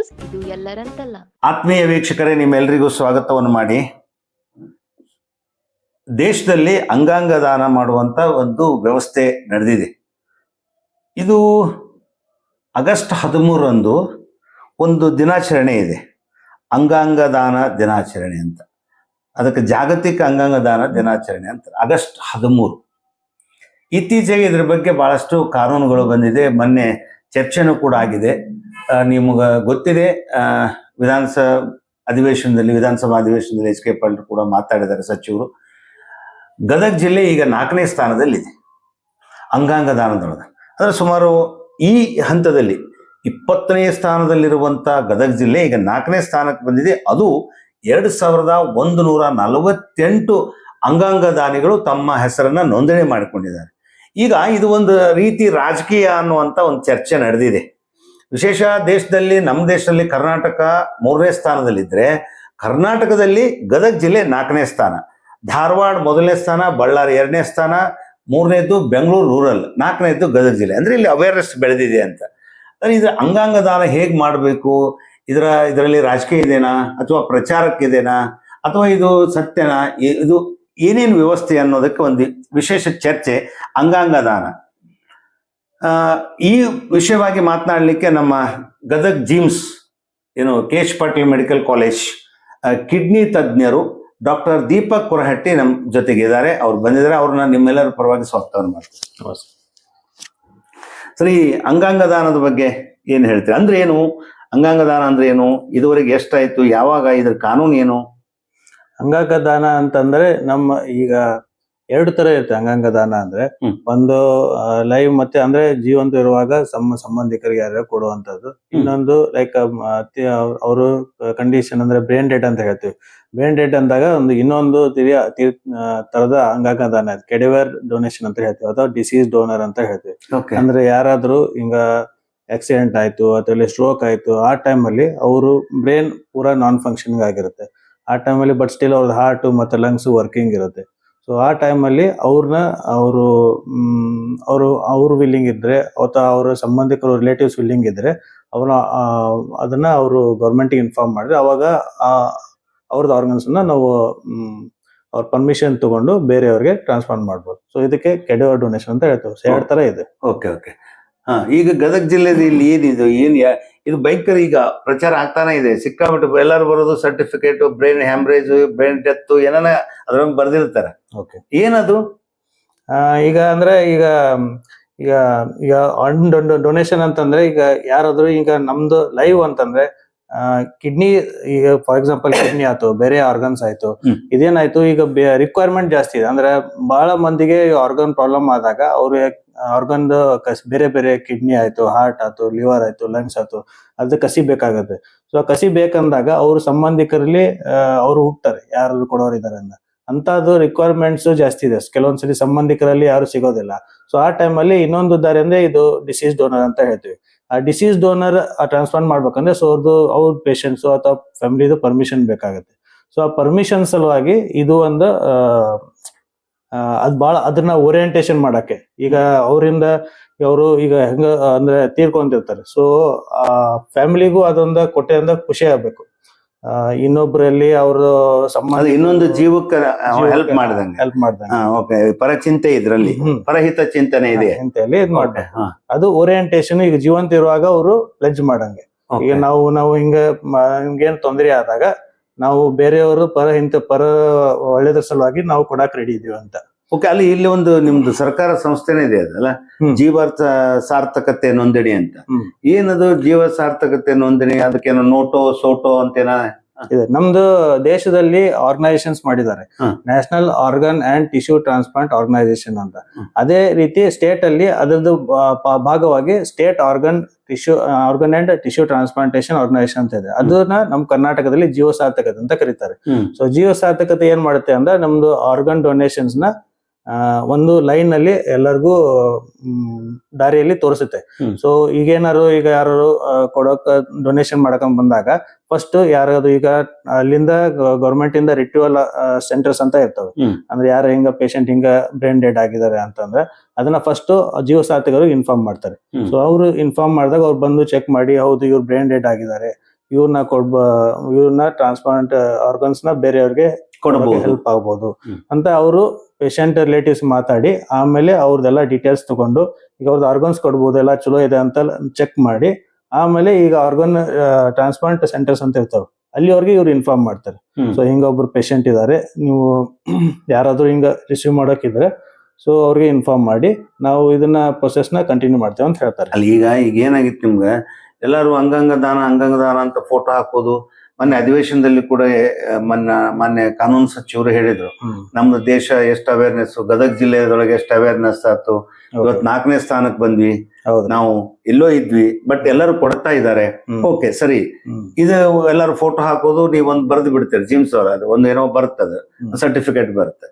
News ಇದು ಎಲ್ಲರಂತಲ್ಲ. ಆತ್ಮೀಯ ವೀಕ್ಷಕರೇ ನಿಮ್ಮೆಲ್ಲರಿಗೂ ಸ್ವಾಗತವನ್ನು ಮಾಡಿ. ದೇಶದಲ್ಲಿ ಅಂಗಾಂಗ ದಾನ ಮಾಡುವಂತ ಒಂದು ವ್ಯವಸ್ಥೆ ನಡೆದಿದೆ. ಇದು ಆಗಸ್ಟ್ ಹದಿಮೂರರಂದು ಒಂದು ದಿನಾಚರಣೆ ಇದೆ. ಅಂಗಾಂಗ ದಾನ ದಿನಾಚರಣೆ ಅಂತ. ಅದಕ್ಕೆ ಜಾಗತಿಕ ಅಂಗಾಂಗ ದಾನ ದಿನಾಚರಣೆ ಅಂತ. ಆಗಸ್ಟ್ ಹದಿಮೂರು. ಇತ್ತೀಚೆಗೆ ಇದ್ರ ಬಗ್ಗೆ ಬಹಳಷ್ಟು ಕಾನೂನುಗಳು ಬಂದಿದೆ. ಮೊನ್ನೆ ಚರ್ಚೆನೂ ಕೂಡ ಆಗಿದೆ. ನಿಮ್ಗೆ ಗೊತ್ತಿದೆ ವಿಧಾನಸಭಾ ಅಧಿವೇಶನದಲ್ಲಿ ವಿಧಾನಸಭಾ ಅಧಿವೇಶನದಲ್ಲಿ ಎಚ್ ಕೆ ಪಾಟೀಲ್ ಕೂಡ ಮಾತಾಡಿದ್ದಾರೆ ಸಚಿವರು. ಗದಗ ಜಿಲ್ಲೆ ಈಗ ನಾಲ್ಕನೇ ಸ್ಥಾನದಲ್ಲಿದೆ, ಅಂಗಾಂಗ ದಾನದೊಳಗೆ. ಅಂದರೆ ಸುಮಾರು ಈ ಹಂತದಲ್ಲಿ ಇಪ್ಪತ್ತನೇ ಸ್ಥಾನದಲ್ಲಿರುವಂಥ ಗದಗ ಜಿಲ್ಲೆ ಈಗ ನಾಲ್ಕನೇ ಸ್ಥಾನಕ್ಕೆ ಬಂದಿದೆ. ಅದು ಎರಡು ಸಾವಿರದ ಒಂದು ನೂರ ನಲವತ್ತೆಂಟು ಅಂಗಾಂಗ ದಾನಿಗಳು ತಮ್ಮ ಹೆಸರನ್ನು ನೋಂದಣಿ ಮಾಡಿಕೊಂಡಿದ್ದಾರೆ. ಈಗ ಇದು ಒಂದು ರೀತಿ ರಾಜಕೀಯ ಅನ್ನುವಂಥ ಒಂದು ಚರ್ಚೆ ನಡೆದಿದೆ. ವಿಶೇಷ ದೇಶದಲ್ಲಿ ನಮ್ಮ ದೇಶದಲ್ಲಿ ಕರ್ನಾಟಕ ಮೂರನೇ ಸ್ಥಾನದಲ್ಲಿದ್ದರೆ ಕರ್ನಾಟಕದಲ್ಲಿ ಗದಗ ಜಿಲ್ಲೆ ನಾಲ್ಕನೇ ಸ್ಥಾನ, ಧಾರವಾಡ ಮೊದಲನೇ ಸ್ಥಾನ, ಬಳ್ಳಾರಿ ಎರಡನೇ ಸ್ಥಾನ ಮೂರನೇದು ಬೆಂಗಳೂರು ರೂರಲ್ ನಾಲ್ಕನೇದು ಗದಗ ಜಿಲ್ಲೆ. ಅಂದ್ರೆ ಇಲ್ಲಿ ಅವೇರ್ನೆಸ್ ಬೆಳೆದಿದೆ ಅಂತ. ಅಂದ್ರೆ ಇದರ ಅಂಗಾಂಗ ದಾನ ಹೇಗೆ ಮಾಡಬೇಕು? ಇದರ, ಇದರಲ್ಲಿ ರಾಜಕೀಯ ಇದೆನಾ? ಅಥವಾ ಪ್ರಚಾರಕ್ಕಿದೆನಾ ಅಥವಾ ಇದು ಸತ್ಯನಾ? ಇದು ಏನೇನು ವ್ಯವಸ್ಥೆ ಅನ್ನೋದಕ್ಕೆ ಒಂದು ವಿಶೇಷ ಚರ್ಚೆ ಅಂಗಾಂಗ ದಾನ ಈ ವಿಷಯವಾಗಿ ಮಾತನಾಡಲಿಕ್ಕೆ ನಮ್ಮ ಗದಗ್ ಜಿಮ್ಸ್ ಏನು K H Patil medical college kidney ತಜ್ಞರು ಡಾಕ್ಟರ್ ದೀಪಕ್ ಕುರಹಟ್ಟಿ ನಮ್ಮ ಜೊತೆಗಿದ್ದಾರೆ ಅವ್ರು ಬಂದಿದ್ದಾರೆ. ಅವ್ರನ್ನ ನಿಮ್ಮೆಲ್ಲರ ಪರವಾಗಿ ಸ್ವಾಗತವನ್ನು ಮಾಡ್ತೀನಿ. ಸರಿ ಅಂಗಾಂಗ ದಾನದ ಬಗ್ಗೆ ಏನು ಹೇಳ್ತೀರಿ? ಅಂದ್ರೆ ಏನು? ಅಂಗಾಂಗ ದಾನ ಅಂದ್ರೆ ಏನು? ಇದುವರೆಗೆ ಎಷ್ಟಾಯ್ತು? ಯಾವಾಗ? ಇದ್ರ ಕಾನೂನು ಏನು? ಅಂಗಾಂಗ ದಾನ ಅಂತಂದ್ರೆ ನಮ್ಮ ಈಗ ಎರಡು ತರ ಇರುತ್ತೆ ಅಂಗಾಂಗ ದಾನ ಅಂದ್ರೆ. ಒಂದು ಲೈವ್ ಮತ್ತೆ ಅಂದ್ರೆ ಜೀವಂತ ಇರುವಾಗ ನಮ್ಮ ಸಂಬಂಧಿಕರಿಗೆ ಯಾರು ಕೊಡುವಂತದ್ದು. ಇನ್ನೊಂದು ಲೈಕ್ ಅವರು ಕಂಡೀಷನ್ ಅಂದ್ರೆ ಬ್ರೇನ್ ಡೆಡ್ ಅಂತ ಹೇಳ್ತೀವಿ. ಬ್ರೇನ್ ಡೆಡ್ ಅಂದಾಗ ಒಂದು ಇನ್ನೊಂದು ತಿರಿಯ ತರದ ಅಂಗಾಂಗ ದಾನ ಕೆಡಿವರ್ ಡೊನೇಷನ್ ಅಂತ ಹೇಳ್ತೀವಿ ಅಥವಾ ಡಿಸೀಸ್ ಡೋನರ್ ಅಂತ ಹೇಳ್ತೀವಿ. ಅಂದ್ರೆ ಯಾರಾದ್ರೂ ಹಿಂಗ ಆಕ್ಸಿಡೆಂಟ್ ಆಯ್ತು ಅಥವಾ ಸ್ಟ್ರೋಕ್ ಆಯ್ತು ಆ ಟೈಮ್ ಅಲ್ಲಿ ಅವರು ಬ್ರೈನ್ ಪೂರಾ ನಾನ್ ಫಂಕ್ಷನಿಂಗ್ ಆಗಿರುತ್ತೆ. ಆ ಟೈಮಲ್ಲಿ ಬಟ್ ಸ್ಟಿಲ್ ಅವ್ರದ್ದು ಹಾರ್ಟ್ ಮತ್ತೆ ಲಂಗ್ಸ್ ವರ್ಕಿಂಗ್ ಇರುತ್ತೆ. ಸೊ ಆ ಟೈಮಲ್ಲಿ ಅವ್ರನ್ನ ಅವರು ಅವರು, ಅವ್ರ ವಿಲ್ಲಿಂಗ್ ಇದ್ದರೆ ಅಥವಾ ಅವರ ಸಂಬಂಧಿಕರು ರಿಲೇಟಿವ್ಸ್ ವಿಲ್ಲಿಂಗ್ ಇದ್ದರೆ ಅವ್ರನ್ನ ಅದನ್ನ ಅವರು ಗೌರ್ಮೆಂಟಿಗೆ ಇನ್ಫಾರ್ಮ್ ಮಾಡಿದ್ರೆ, ಅವಾಗ ಆ ಅವ್ರದ್ದು ಆರ್ಗನ್ಸನ್ನ ನಾವು ಅವ್ರ ಪರ್ಮಿಷನ್ ತಗೊಂಡು ಬೇರೆಯವ್ರಿಗೆ ಟ್ರಾನ್ಸ್ಫರ್ ಮಾಡ್ಬೋದು. ಸೊ ಇದಕ್ಕೆ ಕೆಡವರ್ ಡೊನೇಷನ್ ಅಂತ ಹೇಳ್ತೇವೆ. ಸೊ ಎರಡು ತರ ಇದೆ. Okay okay. ಹಾಂ, ಈಗ ಗದಗ ಜಿಲ್ಲೆಯಲ್ಲಿ ಏನಿದು? ಏನು ಇದು ಬೈಕ್ ಈಗ ಪ್ರಚಾರ ಆಗ್ತಾನೆ ಇದೆ. ಸಿಕ್ಕಾಬಿಟ್ಟು ಎಲ್ಲರೂ ಬರೋದು certificate brain haemorrhage brain death ಏನಾನ ಅದ್ರೊಳಗೆ ಬರ್ದಿರ್ತಾರೆ. ಓಕೆ ಏನದು? ಆ, ಈಗ ಅಂದ್ರೆ ಈಗ ಈಗ ಈಗ ಡೊನೇಷನ್ ಅಂತಂದ್ರೆ ಈಗ ಯಾರಾದ್ರೂ ಈಗ ನಮ್ದು ಲೈವ್ ಅಂತಂದ್ರೆ ಕಿಡ್ನಿ ಈಗ ಫಾರ್ ಎಕ್ಸಾಂಪಲ್ ಕಿಡ್ನಿ ಆಯ್ತು ಬೇರೆ ಆರ್ಗನ್ಸ್ ಆಯ್ತು. ಇದೇನಾಯ್ತು ಈಗ ರಿಕ್ವೈರ್ಮೆಂಟ್ ಜಾಸ್ತಿ ಇದೆ. ಅಂದ್ರೆ ಬಹಳ ಮಂದಿಗೆ ಆರ್ಗನ್ ಪ್ರಾಬ್ಲಮ್ ಆದಾಗ ಅವ್ರು ಆರ್ಗನ್ ಬೇರೆ ಬೇರೆ ಕಿಡ್ನಿ ಆಯ್ತು ಹಾರ್ಟ್ ಆಯ್ತು ಲಿವರ್ ಆಯ್ತು ಲಂಗ್ಸ್ ಆಯ್ತು ಅದು ಕಸಿ ಬೇಕಾಗತ್ತೆ ಸೊ ಕಸಿ ಬೇಕಂದಾಗ ಅವ್ರ ಸಂಬಂಧಿಕರಲ್ಲಿ ಅವ್ರು ಹುಟ್ಟಾರೆ ಯಾರು ಕೊಡೋರು ಇದಾರೆ ಅಂತ ಅಂತದ್ದು ರಿಕ್ವೈರ್ಮೆಂಟ್ಸ್ ಜಾಸ್ತಿ ಇದೆ. ಕೆಲವೊಂದ್ಸಲಿ ಸಂಬಂಧಿಕರಲ್ಲಿ ಯಾರು ಸಿಗೋದಿಲ್ಲ. ಸೊ ಆ ಟೈಮಲ್ಲಿ ಇನ್ನೊಂದು ದಾರಿ ಅಂದ್ರೆ ಇದು ಡಿಸೀಸ್ ಡೋನರ್ ಅಂತ ಹೇಳ್ತೀವಿ. ಡಿಸೀಸ್ ಡೋನರ್ ಟ್ರಾನ್ಸ್ಫರ್ ಮಾಡ್ಬೇಕಂದ್ರೆ ಸೊ ಅವ್ರದ್ದು ಅವ್ರ ಪೇಷಂಟ್ಸ್ ಅಥವಾ ಫ್ಯಾಮಿಲಿದು ಪರ್ಮಿಷನ್ ಬೇಕಾಗುತ್ತೆ. ಸೊ ಆ ಪರ್ಮಿಷನ್ ಸಲುವಾಗಿ ಇದು ಒಂದು ಆ, ಆ, ಅದ್ ಬಹಳ ಅದನ್ನ ಓರಿಯಂಟೇಶನ್ ಮಾಡಕ್ಕೆ. ಈಗ ಅವರಿಂದ ಅವರು ಈಗ ಹೆಂಗ ಅಂದ್ರೆ ತೀರ್ಕೊಂತಿರ್ತಾರೆ. ಸೊ ಆ ಫ್ಯಾಮಿಲಿಗೂ ಅದೊಂದು ಕೊಟ್ಟೆ ಅಂದ ಖುಷಿ ಆಗ್ಬೇಕು. ಆ, ಇನ್ನೊಬ್ರಲ್ಲಿ ಅವರು ಸಂಬಂಧ ಇನ್ನೊಂದು ಜೀವಕ್ಕೆ ಹೆಲ್ಪ್ ಮಾಡಿದಂಗೆ. ಹೆಲ್ಪ್ ಮಾಡ್ದಂಗೆ. ಓಕೆ ಪರಚಿಂತೆ ಇದ್ರಲ್ಲಿ. ಪರಹಿತ ಚಿಂತನೆ ಇದೆ. ಚಿಂತೆಯಲ್ಲಿ ಇದು ಹಾ, ಅದು ಓರಿಯಂಟೇಶನ್ ಈಗ ಜೀವಂತ ಇರುವಾಗ ಅವರು ಲಜ್ ಮಾಡಂಗೆ. ಈಗ ನಾವು ನಾವು ಹಿಂಗ ಹಿಂಗೇನ್ ತೊಂದರೆ ಆದಾಗ ನಾವು ಬೇರೆಯವರು ಪರ ಇಂತ ಪರ ಒಳ್ಳೇದ್ರ ಸಲುವಾಗಿ ನಾವು ಕೊಡಕ್ ರೆಡಿ ಇದೀವಿ ಅಂತ ಓಕೆ ಅಲ್ಲಿ ಇಲ್ಲಿ ಒಂದು ನಿಮ್ದು ಸರ್ಕಾರ ಸಂಸ್ಥೆನೇ ಇದೆ ಅದಲ್ಲ ಜೀವಾರ್ಥ ಸಾರ್ಥಕತೆ ನೋಂದಣಿ ಅಂತ. ಏನದು ಜೀವ ಸಾರ್ಥಕತೆ ನೋಂದಣಿ? ಅದಕ್ಕೇನೋ ನೋಟೋ ಸೋಟೋ ಅಂತೇನ? ಇದೆ. ನಮ್ದು ದೇಶದಲ್ಲಿ ಆರ್ಗನೈಸೇಷನ್ಸ್ ಮಾಡಿದ್ದಾರೆ. National organ and tissue transplant organisation ಅಂತ. ಅದೇ ರೀತಿ ಸ್ಟೇಟ್ ಅಲ್ಲಿ ಅದರದ್ದು ಭಾಗವಾಗಿ state organ tissue organ and tissue transplantation organisation ಅಂತ ಇದೆ. ಅದನ್ನ ನಮ್ಮ ಕರ್ನಾಟಕದಲ್ಲಿ ಜೀವ ಸಾರ್ಥಕತೆ ಅಂತ ಕರೀತಾರೆ. ಸೊ ಜೀವ ಸಾರ್ಥಕತೆ ಏನ್ ಮಾಡುತ್ತೆ ಅಂದ್ರೆ ನಮ್ದು ಆರ್ಗನ್ ಡೊನೇಷನ್ಸ್ನ ಒಂದು ಲೈನ್ ಅಲ್ಲಿ ಎಲ್ಲರಿಗೂ ದಾರಿಯಲ್ಲಿ ತೋರಿಸುತ್ತೆ. ಸೊ ಈಗೇನಾರು ಈಗ ಯಾರು ಕೊಡೋಕ ಡೊನೇಷನ್ ಮಾಡಕೊಂಡ್ ಬಂದಾಗ ಫಸ್ಟ್ ಯಾರಾದ್ರು ಈಗ ಅಲ್ಲಿಂದ ಗೌರ್ಮೆಂಟ್ ಇಂದ ರಿಟ್ಯೂವಲ್ ಸೆಂಟರ್ಸ್ ಅಂತ ಇರ್ತವೆ. ಅಂದ್ರೆ ಯಾರು ಹಿಂಗ ಪೇಷಂಟ್ ಹಿಂಗ ಬ್ರೈನ್ ಡೆಡ್ ಆಗಿದ್ದಾರೆ ಅಂತಂದ್ರೆ ಅದನ್ನ ಫಸ್ಟ್ ಜೀವ ಸಾರ್ಥಕರು ಇನ್ಫಾರ್ಮ್ ಮಾಡ್ತಾರೆ. ಸೊ ಅವರು ಇನ್ಫಾರ್ಮ್ ಮಾಡಿದಾಗ ಅವ್ರು ಬಂದು ಚೆಕ್ ಮಾಡಿ ಹೌದು ಇವ್ರು ಬ್ರೈನ್ ಡೆಡ್ ಆಗಿದ್ದಾರೆ. ಇವ್ರನ್ನ ಕೊಡ್ಬ ಇವ್ರನ್ನ ಟ್ರಾನ್ಸ್ಪ್ಲಾಂಟ್ ಆರ್ಗನ್ಸ್ನ ಬೇರೆಯವ್ರಿಗೆ ಕೊಡಬಹುದು. ಹೆಲ್ಪ್ ಆಗ್ಬೋದು. ಅಂತ ಅವರು ಪೇಷಂಟ್ ರಿಲೇಟಿವ್ಸ್ ಮಾತಾಡಿ ಆಮೇಲೆ ಅವ್ರದ್ದೆಲ್ಲ ಡೀಟೇಲ್ಸ್ ತಗೊಂಡು ಈಗ ಅವ್ರದ್ದು ಆರ್ಗನ್ಸ್ ಕೊಡ್ಬೋದು ಎಲ್ಲ ಚಲೋ ಇದೆ ಅಂತ ಚೆಕ್ ಮಾಡಿ ಆಮೇಲೆ ಈಗ ಆರ್ಗನ್ ಟ್ರಾನ್ಸ್ಪ್ಲಾಂಟ್ ಸೆಂಟರ್ಸ್ ಅಂತ ಇರ್ತಾವೆ ಅಲ್ಲಿವರೆಗೆ ಇವ್ರು ಇನ್ಫಾರ್ಮ್ ಮಾಡ್ತಾರೆ. ಸೊ ಹಿಂಗ ಒಬ್ರು ಪೇಷಂಟ್ ಇದ್ದಾರೆ ನೀವು ಯಾರಾದ್ರೂ ಹಿಂಗ ರಿಸೀವ್ ಮಾಡೋಕಿದ್ರೆ ಸೊ ಅವ್ರಿಗೆ ಇನ್ಫಾರ್ಮ್ ಮಾಡಿ ನಾವು ಇದನ್ನ ಪ್ರೊಸೆಸ್ನ ಕಂಟಿನ್ಯೂ ಮಾಡ್ತೇವೆ ಅಂತ ಹೇಳ್ತಾರೆ. ಅಲ್ಲಿ ಈಗ ಈಗ ಏನಾಗಿತ್ತು ನಿಮ್ಗೆ? ಎಲ್ಲರೂ ಅಂಗಾಂಗ ದಾನ ಅಂಗಾಂಗ ದಾನ ಅಂತ ಫೋಟೋ ಹಾಕೋದು ಮೊನ್ನೆ ಅಧಿವೇಶನದಲ್ಲಿ ಕೂಡ ಮನ್ನ ಮೊನ್ನೆ ಕಾನೂನು ಸಚಿವರು ಹೇಳಿದ್ರು. ನಮ್ದು ದೇಶ ಎಷ್ಟು ಅವೇರ್ನೆಸ್ ಗದಗ ಜಿಲ್ಲೆಯೊಳಗೆ ಎಷ್ಟು ಅವೇರ್ನೆಸ್ ಆಯ್ತು? ಇವತ್ತು ನಾಲ್ಕನೇ ಸ್ಥಾನಕ್ಕೆ ಬಂದ್ವಿ. ನಾವು ಎಲ್ಲೋ ಇದ್ವಿ ಬಟ್ ಎಲ್ಲರೂ ಕೊಡ್ತಾ ಇದ್ದಾರೆ. ಓಕೆ ಸರಿ. ಇದು ಎಲ್ಲರೂ ಫೋಟೋ ಹಾಕೋದು ನೀವು ಒಂದು ಬರೆದು ಬಿಡ್ತೀರಿ ಜಿಮ್ಸ್ ಅವ್ರ ಅದು. ಒಂದು ಏನೋ ಬರ್ತದೆ. ಸರ್ಟಿಫಿಕೇಟ್ ಬರುತ್ತೆ.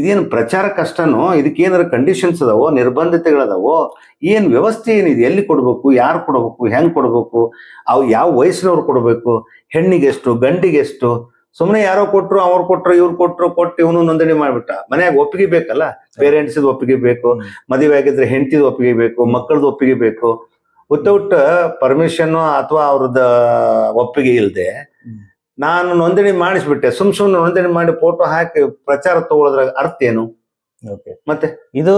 ಇದೇನು ಪ್ರಚಾರ ಕಷ್ಟನೋ? ಇದಕ್ಕೆ ಏನಾರ ಕಂಡೀಷನ್ಸ್ ಅದಾವೋ? ನಿರ್ಬಂಧತೆಗಳದಾವೋ? ಏನ್ ವ್ಯವಸ್ಥೆ ಏನಿದೆ? ಎಲ್ಲಿ ಕೊಡ್ಬೇಕು? ಯಾರು ಕೊಡ್ಬೇಕು? ಹೆಂಗ್ ಕೊಡ್ಬೇಕು? ಅವು ಯಾವ ವಯಸ್ಸಿನವ್ರು ಕೊಡ್ಬೇಕು? ಹೆಣ್ಣಿಗೆ ಎಷ್ಟು ಗಂಡಿಗೆ ಎಷ್ಟು ಸುಮ್ಮನೆ ಯಾರೋ ಕೊಟ್ರು ಅವ್ರು ಕೊಟ್ರು ಇವ್ರು ಕೊಟ್ರು ಕೊಟ್ಟು ಇವನು ನೋಂದಣಿ ಮಾಡಿಬಿಟ್ಟ. ಮನೆಯಾಗ ಒಪ್ಪಿಗೆ ಬೇಕಲ್ಲ? ಪೇರೆಂಟ್ಸ್ ಒಪ್ಪಿಗೆ ಬೇಕು. ಮದುವೆ ಆಗಿದ್ರೆ ಹೆಂಡತಿದ ಒಪ್ಪಿಗೆ ಬೇಕು ಮಕ್ಕಳದ ಒಪ್ಪಿಗೆ ಬೇಕು. ವಿತೌಟ್ ಪರ್ಮಿಷನ್ ಅಥವಾ ಅವ್ರದ ಒಪ್ಪಿಗೆ ಇಲ್ಲದೆ ನಾನು ನೋಂದಣಿ ಮಾಡಿಸ್ಬಿಟ್ಟೆ. ಸುಮ್ ಸುಮ್ನೆ ನೋಂದಣಿ ಮಾಡಿ ಫೋಟೋ ಹಾಕಿ ಪ್ರಚಾರ ತಗೊಳೋದ್ರಾಗ ಅರ್ಥ ಏನು. ಮತ್ತೆ? ಇದು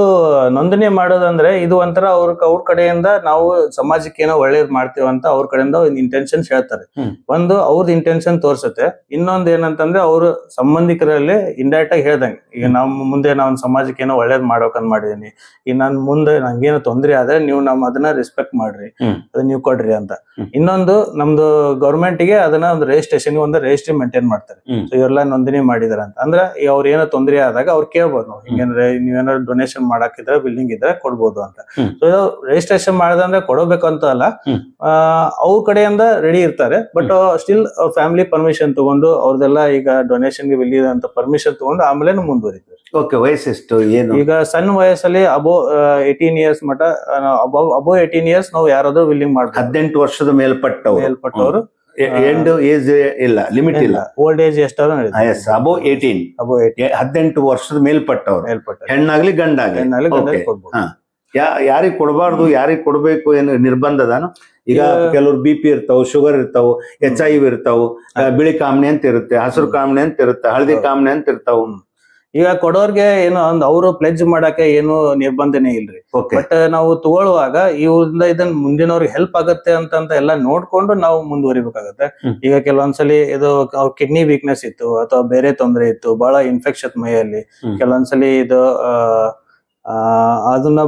ನೋಂದಣಿ ಮಾಡೋದಂದ್ರೆ ಇದು ಒಂಥರ ಅವ್ರ ಅವ್ರ ಕಡೆಯಿಂದ ನಾವು ಸಮಾಜಕ್ಕೆ ಏನೋ ಒಳ್ಳೇದ್ ಮಾಡ್ತೀವಿ ಅಂತ ಅವ್ರ ಕಡೆಯಿಂದ ಒಂದು ಇಂಟೆನ್ಷನ್ ಹೇಳ್ತಾರೆ. ಒಂದು ಅವ್ರದ್ ಇಂಟೆನ್ಷನ್ ತೋರ್ಸತ್ತೆ. ಇನ್ನೊಂದ್ ಏನಂತಂದ್ರೆ ಅವ್ರ ಸಂಬಂಧಿಕರಲ್ಲಿ ಇಂಡೈರೆಕ್ಟ್ ಆಗಿ ಹೇಳ್ದಂಗೆ ಈಗ ನಮ್ಮ ಮುಂದೆ ನಾವು ಸಮಾಜಕ್ಕೆ ಏನೋ ಒಳ್ಳೇದ್ ಮಾಡ್ಬೇಕಂತ ಮಾಡಿದೀನಿ. ಈಗ ನನ್ ಮುಂದೆ ನಂಗೇನೋ ತೊಂದ್ರೆ ಆದ್ರೆ ನೀವು ನಮ್ಮ ಅದನ್ನ ರೆಸ್ಪೆಕ್ಟ್ ಮಾಡ್ರಿ. ಅದನ್ನ ನೀವು ಕೊಡ್ರಿ ಅಂತ. ಇನ್ನೊಂದು ನಮ್ದು ಗೌರ್ಮೆಂಟ್ಗೆ ಅದನ್ನ ಒಂದು ರಿಜಿಸ್ಟ್ರೇಷನ್ ಒಂದು ರಿಜಿಸ್ಟ್ರಿ ಮೇಂಟೈನ್ ಮಾಡ್ತಾರೆ. ಇವರೆಲ್ಲ ನೋಂದಣಿ ಮಾಡಿದಾರ ಅಂತ. ಅಂದ್ರೆ ಅವ್ರ ಏನೋ ತೊಂದರೆ ಆದಾಗ ಅವ್ರು ಕೇಳ್ಬೋದು ನಾವು ಹಿಂಗೇನ್ರೆ ನೀವೇನಾದ್ರು ಡೊನೇಷನ್ ಮಾಡಾಕಿದ್ರೆ ಬಿಲ್ಡಿಂಗ್ ಇದ್ರೆ ಕೊಡ್ಬೋದು ಅಂತ. ಸೊ ರಿಜಿಸ್ಟ್ರೇಷನ್ ಮಾಡದಂದ್ರೆ ಕೊಡಬೇಕು ಅಂತ ಅಲ್ಲ. ಆ, ಅವ್ರ ಕಡೆಯಿಂದ ರೆಡಿ ಇರ್ತಾರೆ. ಬಟ್ ಸ್ಟಿಲ್ ಫ್ಯಾಮಿಲಿ ಪರ್ಮಿಷನ್ ತಗೊಂಡು ಅವ್ರದೆಲ್ಲ ಈಗ ಡೊನೇಷನ್ಗೆ ಬಿಲ್ಲಿ ಅಂತ ಪರ್ಮಿಷನ್ ತಗೊಂಡು ಆಮೇಲೆ ಮುಂದುವರಿತಾರೆ. ಓಕೆ ವಯಸ್ಸೆಷ್ಟು ಏನು? ಈಗ ಸಣ್ಣ ವಯಸ್ಸಲ್ಲಿ ಅಬೋ ಏಟೀನ್ ಇಯರ್ಸ್ ಮಟ ಅಬೋ ಅಬೋ ಏಟೀನ್ ಇಯರ್ಸ್ ನಾವು ಯಾರಾದ್ರೂ ವಿಲ್ಲಿಂಗ್ ಮಾಡ್ಬೋದು. ಹದಿನೆಂಟು ವರ್ಷದ ಮೇಲ್ಪಟ್ಟ ಮೇಲ್ಪಟ್ಟವರು. ಎಂಡ್ ಏಜ್ ಇಲ್ಲ ಲಿಮಿಟ್ ಇಲ್ಲ. ಓಲ್ಡ್ ಏಜ್ ಎಷ್ಟಾದ್ರೂ as above eighteen above eighteen ಹದಿನೆಂಟು ವರ್ಷದ ಮೇಲ್ಪಟ್ಟವ್ರು. ಮೇಲ್ಪಟ್ಟ ಹೆಣ್ಣಾಗ್ಲಿ ಗಂಡಾಗ್ಲಿ. ಯಾರಿಗ್ ಕೊಡಬಾರ್ದು ಯಾರಿಗ್ ಕೊಡ್ಬೇಕು ಏನು ನಿರ್ಬಂಧ ಅದಾನು ಈಗ ಕೆಲವ್ರು ಬಿ ಪಿ ಇರ್ತಾವ ಶುಗರ್ ಇರ್ತಾವ ಎಚ್ ಐ ವಿ ಇರ್ತಾವ ಬಿಳಿ ಕಾಮಣಿ ಅಂತ ಇರುತ್ತೆ ಹಸಿರು ಕಾಮಣಿ ಅಂತ ಇರುತ್ತೆ ಹಳದಿ ಕಾಮಣಿ ಅಂತ ಇರ್ತಾವ. ಈಗ ಕೊಡೋರ್ಗೆ ಏನು ಒಂದು ಅವರು ಪ್ಲೆಜ್ ಮಾಡಕ್ಕೆ ಏನು ನಿರ್ಬಂಧನೆ ಇಲ್ರಿ ಓಕೆ ಬಟ್ ನಾವು ತಗೊಳ್ಳುವಾಗ ಇವ್ರಿಂದ ಇದನ್ನ ಮುಂದಿನವ್ರಿಗೆ ಹೆಲ್ಪ್ ಆಗತ್ತೆ ಅಂತ ಎಲ್ಲ ನೋಡ್ಕೊಂಡು ನಾವು ಮುಂದುವರಿಬೇಕಾಗತ್ತೆ. ಈಗ ಕೆಲವೊಂದ್ಸಲಿ ಇದು ಕಿಡ್ನಿ ವೀಕ್ನೆಸ್ ಇತ್ತು ಅಥವಾ ಬೇರೆ ತೊಂದರೆ ಇತ್ತು ಬಹಳ ಇನ್ಫೆಕ್ಷನ್ ಮೈಯಲ್ಲಿ. ಕೆಲವೊಂದ್ಸಲಿ ಇದು ಅದನ್ನ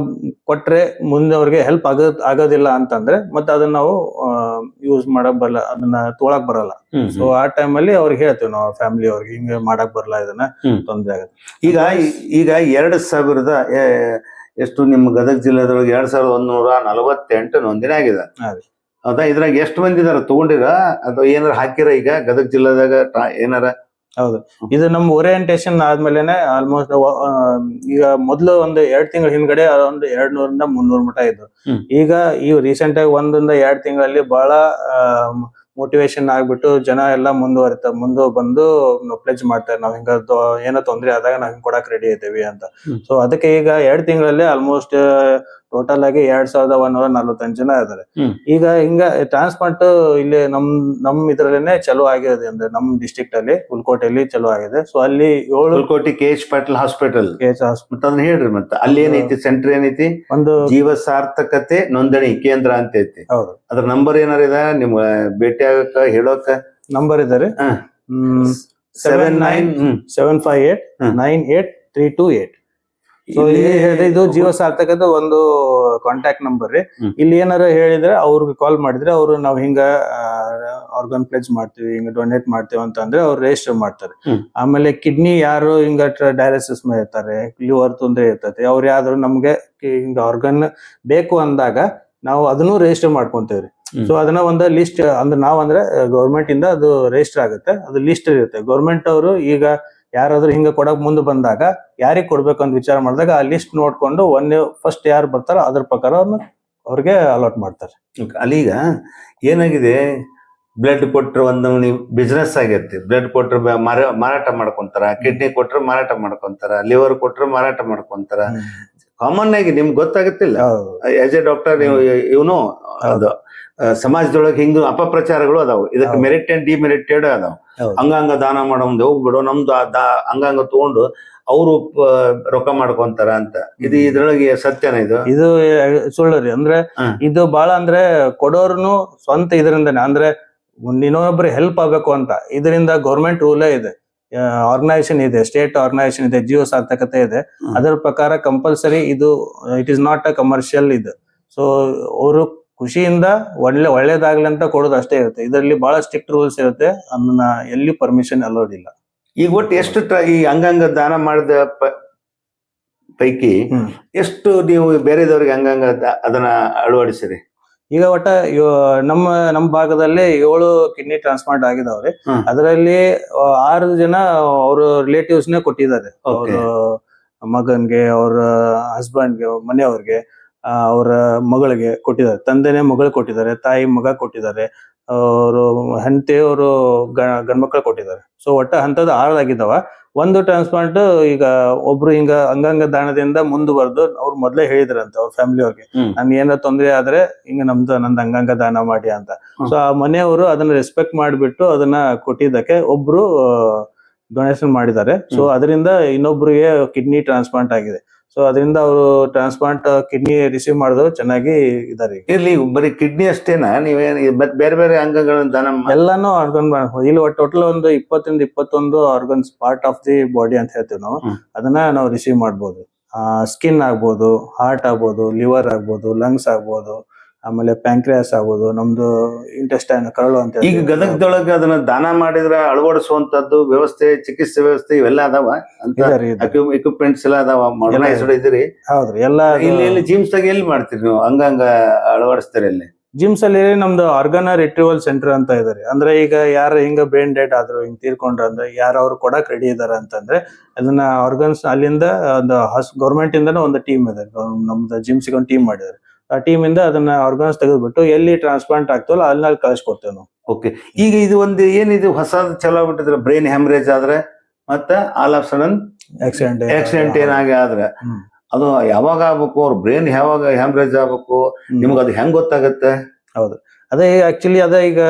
ಕೊಟ್ರೆ ಮುಂದೆ ಅವ್ರಿಗೆ ಹೆಲ್ಪ್ ಆಗ ಆಗೋದಿಲ್ಲ ಅಂತಂದ್ರೆ ಮತ್ತೆ ಅದನ್ನ ನಾವು ಯೂಸ್ ಮಾಡಕ್ ಬರಲ್ಲ ಅದನ್ನ ತೊಗೊಳಕ್ ಬರಲ್ಲ. ಸೊ ಆ ಟೈಮ್ ಅಲ್ಲಿ ಅವ್ರಿಗೆ ಹೇಳ್ತೀವಿ ನಾವು ಫ್ಯಾಮಿಲಿ ಅವ್ರಿಗೆ ಹಿಂಗೆ ಮಾಡಕ್ ಬರಲ್ಲ ಇದನ್ನ. ತೊಂದರೆ ಆಗುತ್ತೆ. ಈಗ ಈಗ ಎರಡ್ ಸಾವಿರದ ಎಷ್ಟು ನಿಮ್ಮ ಗದಗ ಜಿಲ್ಲೆದೊಳಗೆ ಎರಡ್ ಸಾವಿರದ ಒಂದೂರ ನಲವತ್ತೆಂಟು ನೋಂದಣಿ ಆಗಿದೆ. ಹೌದಾ ಇದ್ರಾಗ ಎಷ್ಟು ಮಂದಿ ಇದಾರ ತಗೊಂಡಿರ? ಅಥವಾ ಏನಾರ ಹಾಕಿರ ಈಗ ಗದಗ ಜಿಲ್ಲೆದಾಗ ಏನಾರ? ಹೌದು. ಇದು ನಮ್ಮ ಓರಿಯಂಟೇಶನ್ ಆದ್ಮೇಲೆನೆ ಆಲ್ಮೋಸ್ಟ್ ಈಗ ಮೊದ್ಲು ಒಂದು ಎರಡ್ ತಿಂಗಳ ಹಿಂದ್ಗಡೆ ಒಂದು ಎರಡ್ ನೂರಿಂದ ಮುನ್ನೂರ್ ಮಟ ಇದ್ದು ಈಗ ಈ ರೀಸೆಂಟ್ ಆಗಿ ಒಂದರಿಂದ ಎರಡ್ ತಿಂಗಳಲ್ಲಿ ಬಹಳ ಮೋಟಿವೇಶನ್ ಆಗ್ಬಿಟ್ಟು ಜನ ಎಲ್ಲ ಮುಂದುವರಿತ ಮುಂದೆ ಬಂದು ಪ್ಲೆಜ್ ಮಾಡ್ತಾರೆ ನಾವ್ ಹಿಂಗ ಏನೋ ತೊಂದ್ರೆ ಆದಾಗ ನಾವ್ ಹಿಂಗ್ ಕೊಡಕ್ ರೆಡಿ ಇದ್ದೀವಿ ಅಂತ. ಸೊ ಅದಕ್ಕೆ ಈಗ ಎರಡ್ ತಿಂಗಳಲ್ಲಿ ಆಲ್ಮೋಸ್ಟ್ ಟೋಟಲ್ ಆಗಿ ಎರಡ್ ಸಾವಿರದ ಒಂದೂರ ನಲ್ವತ್ತಂಟು ಜನ ಇದಾರೆ. ಈಗ ಹಿಂಗ ಟ್ರಾನ್ಸ್ಪ್ಲಾಂಟ್ ಇಲ್ಲಿ ನಮ್ ನಮ್ ಇದ್ರಲ್ಲೇನೆ ಚಲೋ ಆಗಿದೆ ಅಂದ್ರೆ ನಮ್ ಡಿಸ್ಟ್ರಿಕ್ಟ್ ಅಲ್ಲಿ ಹುಲ್ಕೋಟೆಯಲ್ಲಿ ಚಲೋ ಆಗಿದೆ. ಸೊ ಅಲ್ಲಿ ಏಳು Hulkoti K H Patil hospital K H ಅದನ್ನ ಹೇಳ್ರಿ ಮತ್ತೆ. ಅಲ್ಲಿ ಏನೈತಿ? ಸೆಂಟರ್ ಏನೈತಿ? ಒಂದು ಜೀವ ಸಾರ್ಥಕತೆ ನೋಂದಣಿ ಕೇಂದ್ರ ಅಂತ ಐತಿ. ಹೌದು. ಅದ್ರ ನಂಬರ್ ಏನಾರ ಇದೆ? ನಿಮ್ ಭೇಟಿ ಆಗಕ್ಕ ಹೇಳೋಕ? ನಂಬರ್ ಇದಾರೆ. Seven nine seven five eight nine eight three two eight ಇದು ಜೀವ ಸಾರ್ಥಕದ ಒಂದು ಕಾಂಟ್ಯಾಕ್ಟ್ ನಂಬರ್ ರೀ. ಇಲ್ಲಿ ಏನಾರ ಹೇಳಿದ್ರೆ ಅವ್ರಿಗೆ ಕಾಲ್ ಮಾಡಿದ್ರೆ ಅವರು ನಾವು ಹಿಂಗ ಆರ್ಗನ್ ಪ್ಲೇಸ್ ಮಾಡ್ತೀವಿ ಹಿಂಗ ಡೊನೇಟ್ ಮಾಡ್ತೀವಿ ಅಂತ ಅಂದ್ರೆ ಅವ್ರು ರಿಜಿಸ್ಟರ್ ಮಾಡ್ತಾರೆ. ಆಮೇಲೆ ಕಿಡ್ನಿ ಯಾರು ಹಿಂಗ ಡಯಾಲಿಸಿಸ್ ಇರ್ತಾರೆ ಲಿವರ್ ತೊಂದರೆ ಇರ್ತೈತಿ ಅವ್ರು ಯಾವ್ದಾದ್ರು ನಮ್ಗೆ ಹಿಂಗ ಆರ್ಗನ್ ಬೇಕು ಅಂದಾಗ ನಾವು ಅದನ್ನು ರಿಜಿಸ್ಟರ್ ಮಾಡ್ಕೊಂತೇವ್ರಿ. ಸೊ ಅದನ್ನ ಒಂದು ಲಿಸ್ಟ್ ಅಂದ್ರೆ ನಾವ್ ಅಂದ್ರೆ ಗೌರ್ಮೆಂಟ್ ಇಂದ ಅದು ರಿಜಿಸ್ಟರ್ ಆಗುತ್ತೆ ಅದು ಲಿಸ್ಟ್ ಇರುತ್ತೆ. ಗೌರ್ಮೆಂಟ್ ಅವರು ಈಗ ಯಾರಾದ್ರೂ ಹಿಂಗ ಕೊಡಕ್ ಮುಂದೆ ಬಂದಾಗ ಯಾರಿಗೆ ಕೊಡ್ಬೇಕು ಅಂತ ವಿಚಾರ ಮಾಡಿದಾಗ ಆ ಲಿಸ್ಟ್ ನೋಡ್ಕೊಂಡು ಒನ್ ಫಸ್ಟ್ ಯಾರು ಬರ್ತಾರೋ ಅದ್ರ ಪ್ರಕಾರ ಅವ್ರಿಗೆ ಅಲಾಟ್ ಮಾಡ್ತಾರೆ. ಅಲ್ಲಿಗ ಏನಾಗಿದೆ? ಬ್ಲಡ್ ಕೊಟ್ಟರೆ ಒಂದು ಬಿಸ್ನೆಸ್ ಆಗೈತಿ ಬ್ಲಡ್ ಕೊಟ್ಟರೆ ಮಾರಾಟ ಮಾಡ್ಕೊಂತಾರ ಕಿಡ್ನಿ ಕೊಟ್ಟರೆ ಮಾರಾಟ ಮಾಡ್ಕೊಂತಾರ ಲಿವರ್ ಕೊಟ್ಟರೆ ಮಾರಾಟ ಮಾಡ್ಕೊಂತಾರ. ಕಾಮನ್ ಆಗಿ ನಿಮ್ಗೆ ಗೊತ್ತಾಗುತ್ತಿಲ್ಲ? ಆಸ್ ಎ ಡಾಕ್ಟರ್ ನೀವು ಇವನು ಅದು ಸಮಾಜದೊಳಗೆ ಹಿಂಗ ಅಪಪ್ರಚಾರಗಳು ಅದಾವ. ಇದಕ್ಕೆ. ಮೆರಿಟ್ ಅಂಡ್ ಡಿಮೆರಿಟೆಡ್ ಅದಾವ. ಅಂಗಾಂಗ ದಾನ ಮಾಡೋದು ಹೋಗ್ಬಿಡು ನಮ್ದು ಅಂಗಾಂಗ ತಗೊಂಡು ಅವರು ರೊಕ್ಕ ಮಾಡ್ಕೊಂತಾರ ಅಂತ. ಇದು. ಇದ್ರೊಳಗೆ ಸತ್ಯನ ಇದು? ಇದು ಸುಳ್ಳು ರೀ. ಅಂದ್ರೆ ಇದು ಬಹಳ ಅಂದ್ರೆ ಕೊಡೋರ್ನು ಸ್ವಂತ ಇದರಿಂದನೇ. ಅಂದ್ರೆ ಇನ್ನೊಬ್ರು ಹೆಲ್ಪ್ ಆಗ್ಬೇಕು ಅಂತ. ಇದರಿಂದ ಗೌರ್ಮೆಂಟ್ ರೂಲೇ ಇದೆ. ಆರ್ಗನೈಸೇಷನ್ ಇದೆ. ಸ್ಟೇಟ್ ಆರ್ಗನೈಸೇಷನ್ ಇದೆ. ಜೀವ ಸಾರ್ಥಕತೆ ಇದೆ. ಅದರ ಪ್ರಕಾರ ಕಂಪಲ್ಸರಿ ಇದು it is not a commercial ಇದು. ಸೊ ಅವರು ಖುಷಿಯಿಂದ ಒಳ್ಳೆ ಒಳ್ಳೇದಾಗ್ಲಿ ಅಂತ ಕೊಡೋದು ಅಷ್ಟೇ ಇರುತ್ತೆ. ಇದರಲ್ಲಿ ಬಹಳ ಸ್ಟ್ರಿಕ್ಟ್ ರೂಲ್ಸ್ ಇರುತ್ತೆ. ಅದನ್ನ ಎಲ್ಲಿ ಪರ್ಮಿಷನ್ ಅಲೋಡ್ ಇಲ್ಲ. ಈಗ ಒಟ್ಟು ಎಷ್ಟು ಟ್ರ- ಈ ಅಂಗಾಂಗ ದಾನ ಮಾಡಿದ ಪ- ಪೈಕಿ ಹ್ಮ್. ಎಷ್ಟು ನೀವು ಬೇರೆದವ್ರಿಗೆ ಅಂಗಾಂಗ ದ- ಅದನ್ನ ಅಳವಡಿಸಿರಿ? ಈಗ ಒಟ್ಟ ಯೋ- ನಮ್ಮ ನಮ್ಮ ಭಾಗದಲ್ಲಿ ಏಳು ಕಿಡ್ನಿ ಟ್ರಾನ್ಸ್ಪ್ಲಾಂಟ್ ಆಗಿದಾವ್ರಿ. ಹ್ಮ್. ಅದರಲ್ಲಿ ಆರು ಜನ ಅವ್ರ ರಿಲೇಟಿವ್ಸ್ ನೇ ಕೊಟ್ಟಿದ್ದಾರೆ. ಅವ್ರ ಮಗನ್ಗೆ ಅವ್ರ ಹಸ್ಬೆಂಡ್ಗೆ ಮನೆಯವ್ರಿಗೆ. ಅವ್ರ ಮಗಳಿಗೆ ಕೊಟ್ಟಿದ್ದಾರೆ. ತಂದೆನೇ ಮಗಳು ಕೊಟ್ಟಿದ್ದಾರೆ ತಾಯಿ ಮಗ ಕೊಟ್ಟಿದ್ದಾರೆ ಅವರು ಹೆಂಡತಿ ಅವರು ಗಂಡ್ಮಕ್ಳು ಕೊಟ್ಟಿದ್ದಾರೆ. ಸೊ ಒಟ್ಟ ಹಂತದ ಆರದಾಗಿದ್ದಾವ. ಒಂದು ಟ್ರಾನ್ಸ್ಪ್ಲಾಂಟ್ ಈಗ ಒಬ್ರು ಹಿಂಗ ಅಂಗಾಂಗ ದಾನದಿಂದ ಮುಂದುವರೆದು ಅವ್ರು ಮೊದ್ಲೇ ಹೇಳಿದ್ರಂತ ಅವ್ರ ಫ್ಯಾಮಿಲಿ ಅವ್ರಿಗೆ. ನನ್ ಏನಾರ ತೊಂದ್ರೆ ಆದ್ರೆ ಹಿಂಗ ನಮ್ದು ನಂದು ಅಂಗಾಂಗ ದಾನ ಮಾಡಿ ಅಂತ. ಸೊ ಆ ಮನೆಯವರು ಅದನ್ನ ರೆಸ್ಪೆಕ್ಟ್ ಮಾಡಿಬಿಟ್ಟು ಅದನ್ನ ಕೊಟ್ಟಿದ್ದಕ್ಕೆ ಒಬ್ರು ಡೊನೇಷನ್ ಮಾಡಿದ್ದಾರೆ. ಸೊ ಅದರಿಂದ ಇನ್ನೊಬ್ರಿಗೆ ಕಿಡ್ನಿ ಟ್ರಾನ್ಸ್ಪ್ಲಾಂಟ್ ಆಗಿದೆ. ಸೊ ಅದರಿಂದ ಅವರು ಟ್ರಾನ್ಸ್ಪ್ಲಾಂಟ್ ಕಿಡ್ನಿ ರಿಸೀವ್ ಮಾಡಿದ್ರು ಚೆನ್ನಾಗಿ ಇದಾರೆ. ಈಗ. ಇರ್ಲಿ ಬರೀ ಕಿಡ್ನಿ ಅಷ್ಟೇನಾ? ನೀವೇನ್ ಬೇರೆ ಬೇರೆ ಅಂಗಗಳನ್ನ ದಾನ ಮಾ- ಎಲ್ಲಾನು ಆರ್ಗನ್ ಇಲ್ಲಿ ಒಟ್ಟು ಟೋಟಲ್ ಒಂದು ಇಪ್ಪತ್ತರಿಂದ ಇಪ್ಪತ್ತೊಂದು organs part of the body ಅಂತ ಹೇಳ್ತೀವಿ ನಾವು. ಹ್ಮ್. ಅದನ್ನ ನಾವು ರಿಸೀವ್ ಮಾಡ್ಬೋದು. ಸ್ಕಿನ್ ಆಗ್ಬೋದು ಹಾರ್ಟ್ ಆಗ್ಬೋದು ಲಿವರ್ ಆಗ್ಬೋದು ಲಂಗ್ಸ್ ಆಗ್ಬೋದು. ಆಮೇಲೆ ಪ್ಯಾಂಕ್ರಿಯಾಸ್ ಆಗೋದು ನಮ್ದು ಇಂಟೆಸ್ಟೈನ್ ಕರಳು ಅಂತ ಈಗ. ಗದಗದೊಳಗೆ ಅದನ್ನ ದಾನ ಮಾಡಿದ್ರೆ ಅಳವಡಿಸುವಂತದ್ದು ವ್ಯವಸ್ಥೆ ಚಿಕಿತ್ಸೆ ವ್ಯವಸ್ಥೆ ಇವೆಲ್ಲ ಅದಾವ ಅಂತ. ಎಕ್ವಿಪ್ಮೆಂಟ್ಸ್ ಎಲ್ಲ ಅದಾವ ಮಾಡರ್ನೈಸ್ಡ್ ಇದ್ರಿ ಹೌದ್ರಿ ಎಲ್ಲ ಇಲ್ಲಿ ಎಲ್ಲಿ ಜಿಮ್ಸ್ ದಾಗ ಎಲ್ಲಿ ಮಾಡ್ತೀರಿ ನೀವು? ಹಂಗಂಗ ಅಳವಡಿಸ್ತೀರಿ ಇಲ್ಲಿ ಜಿಮ್ಸ್ ಅಲ್ಲಿ ನಮ್ದು ಆರ್ಗನ ರಿಟ್ರಿವಲ್ ಸೆಂಟರ್ ಅಂತ ಇದಾರೆ ಅಂದ್ರೆ ಈಗ ಯಾರು ಹಿಂಗ ಬ್ರೈನ್ ಡೆಡ್ ಆದ್ರು ಹಿಂಗ್ ತೀರ್ಕೊಂಡ್ರೆ ಅಂದ್ರೆ ಯಾರು ಅವ್ರು ಕೊಡಕ್ ರೆಡಿ ಇದಾರ ಅಂತಂದ್ರೆ ಅದನ್ನ ಆರ್ಗನ್ಸ್ ಅಲ್ಲಿಂದ ಒಂದು ಗೌರ್ಮೆಂಟ್ ಇಂದನೂ ಒಂದು ಟೀಮ್ ಇದೆ. ನಮ್ದು ಜಿಮ್ಸ್ ಒಂದು ಟೀಮ್ ಮಾಡಿದ್ದಾರೆ ಆ ಟೀಮ್ ಇಂದ ಅದನ್ನ ಆರ್ಗನ್ಸ್ ತೆಗೆದ್ಬಿಟ್ಟು ಎಲ್ಲಿ ಟ್ರಾನ್ಸ್ಪ್ಲಾಂಟ್ ಆಗ್ತವಲ್ಲ ಅಲ್ಲಿ ಕಳಿಸ್ಕೊಡ್ತೇವೆ ನಾವು. ಓಕೆ ಈಗ ಇದು ಒಂದು ಏನಿದು ಹೊಸ ಚಲೋ ಬಿಟ್ಟಿದ್ರೆ ಬ್ರೈನ್ ಹ್ಯಾಮರೇಜ್ ಆದ್ರೆ ಮತ್ತೆ all of sudden accident accident ಏನಾಗಿ ಆದ್ರೆ ಅದು ಯಾವಾಗ ಆಗ್ಬೇಕು? ಅವ್ರ ಬ್ರೈನ್ ಯಾವಾಗ ಹ್ಯಾಮರೇಜ್ ಆಗ್ಬೇಕು? ನಿಮ್ಗೆ ಅದು ಹೆಂಗ್ ಗೊತ್ತಾಗತ್ತೆ? ಹೌದು. ಅದೇ ಆಕ್ಚುಲಿ ಅದೇ ಈಗ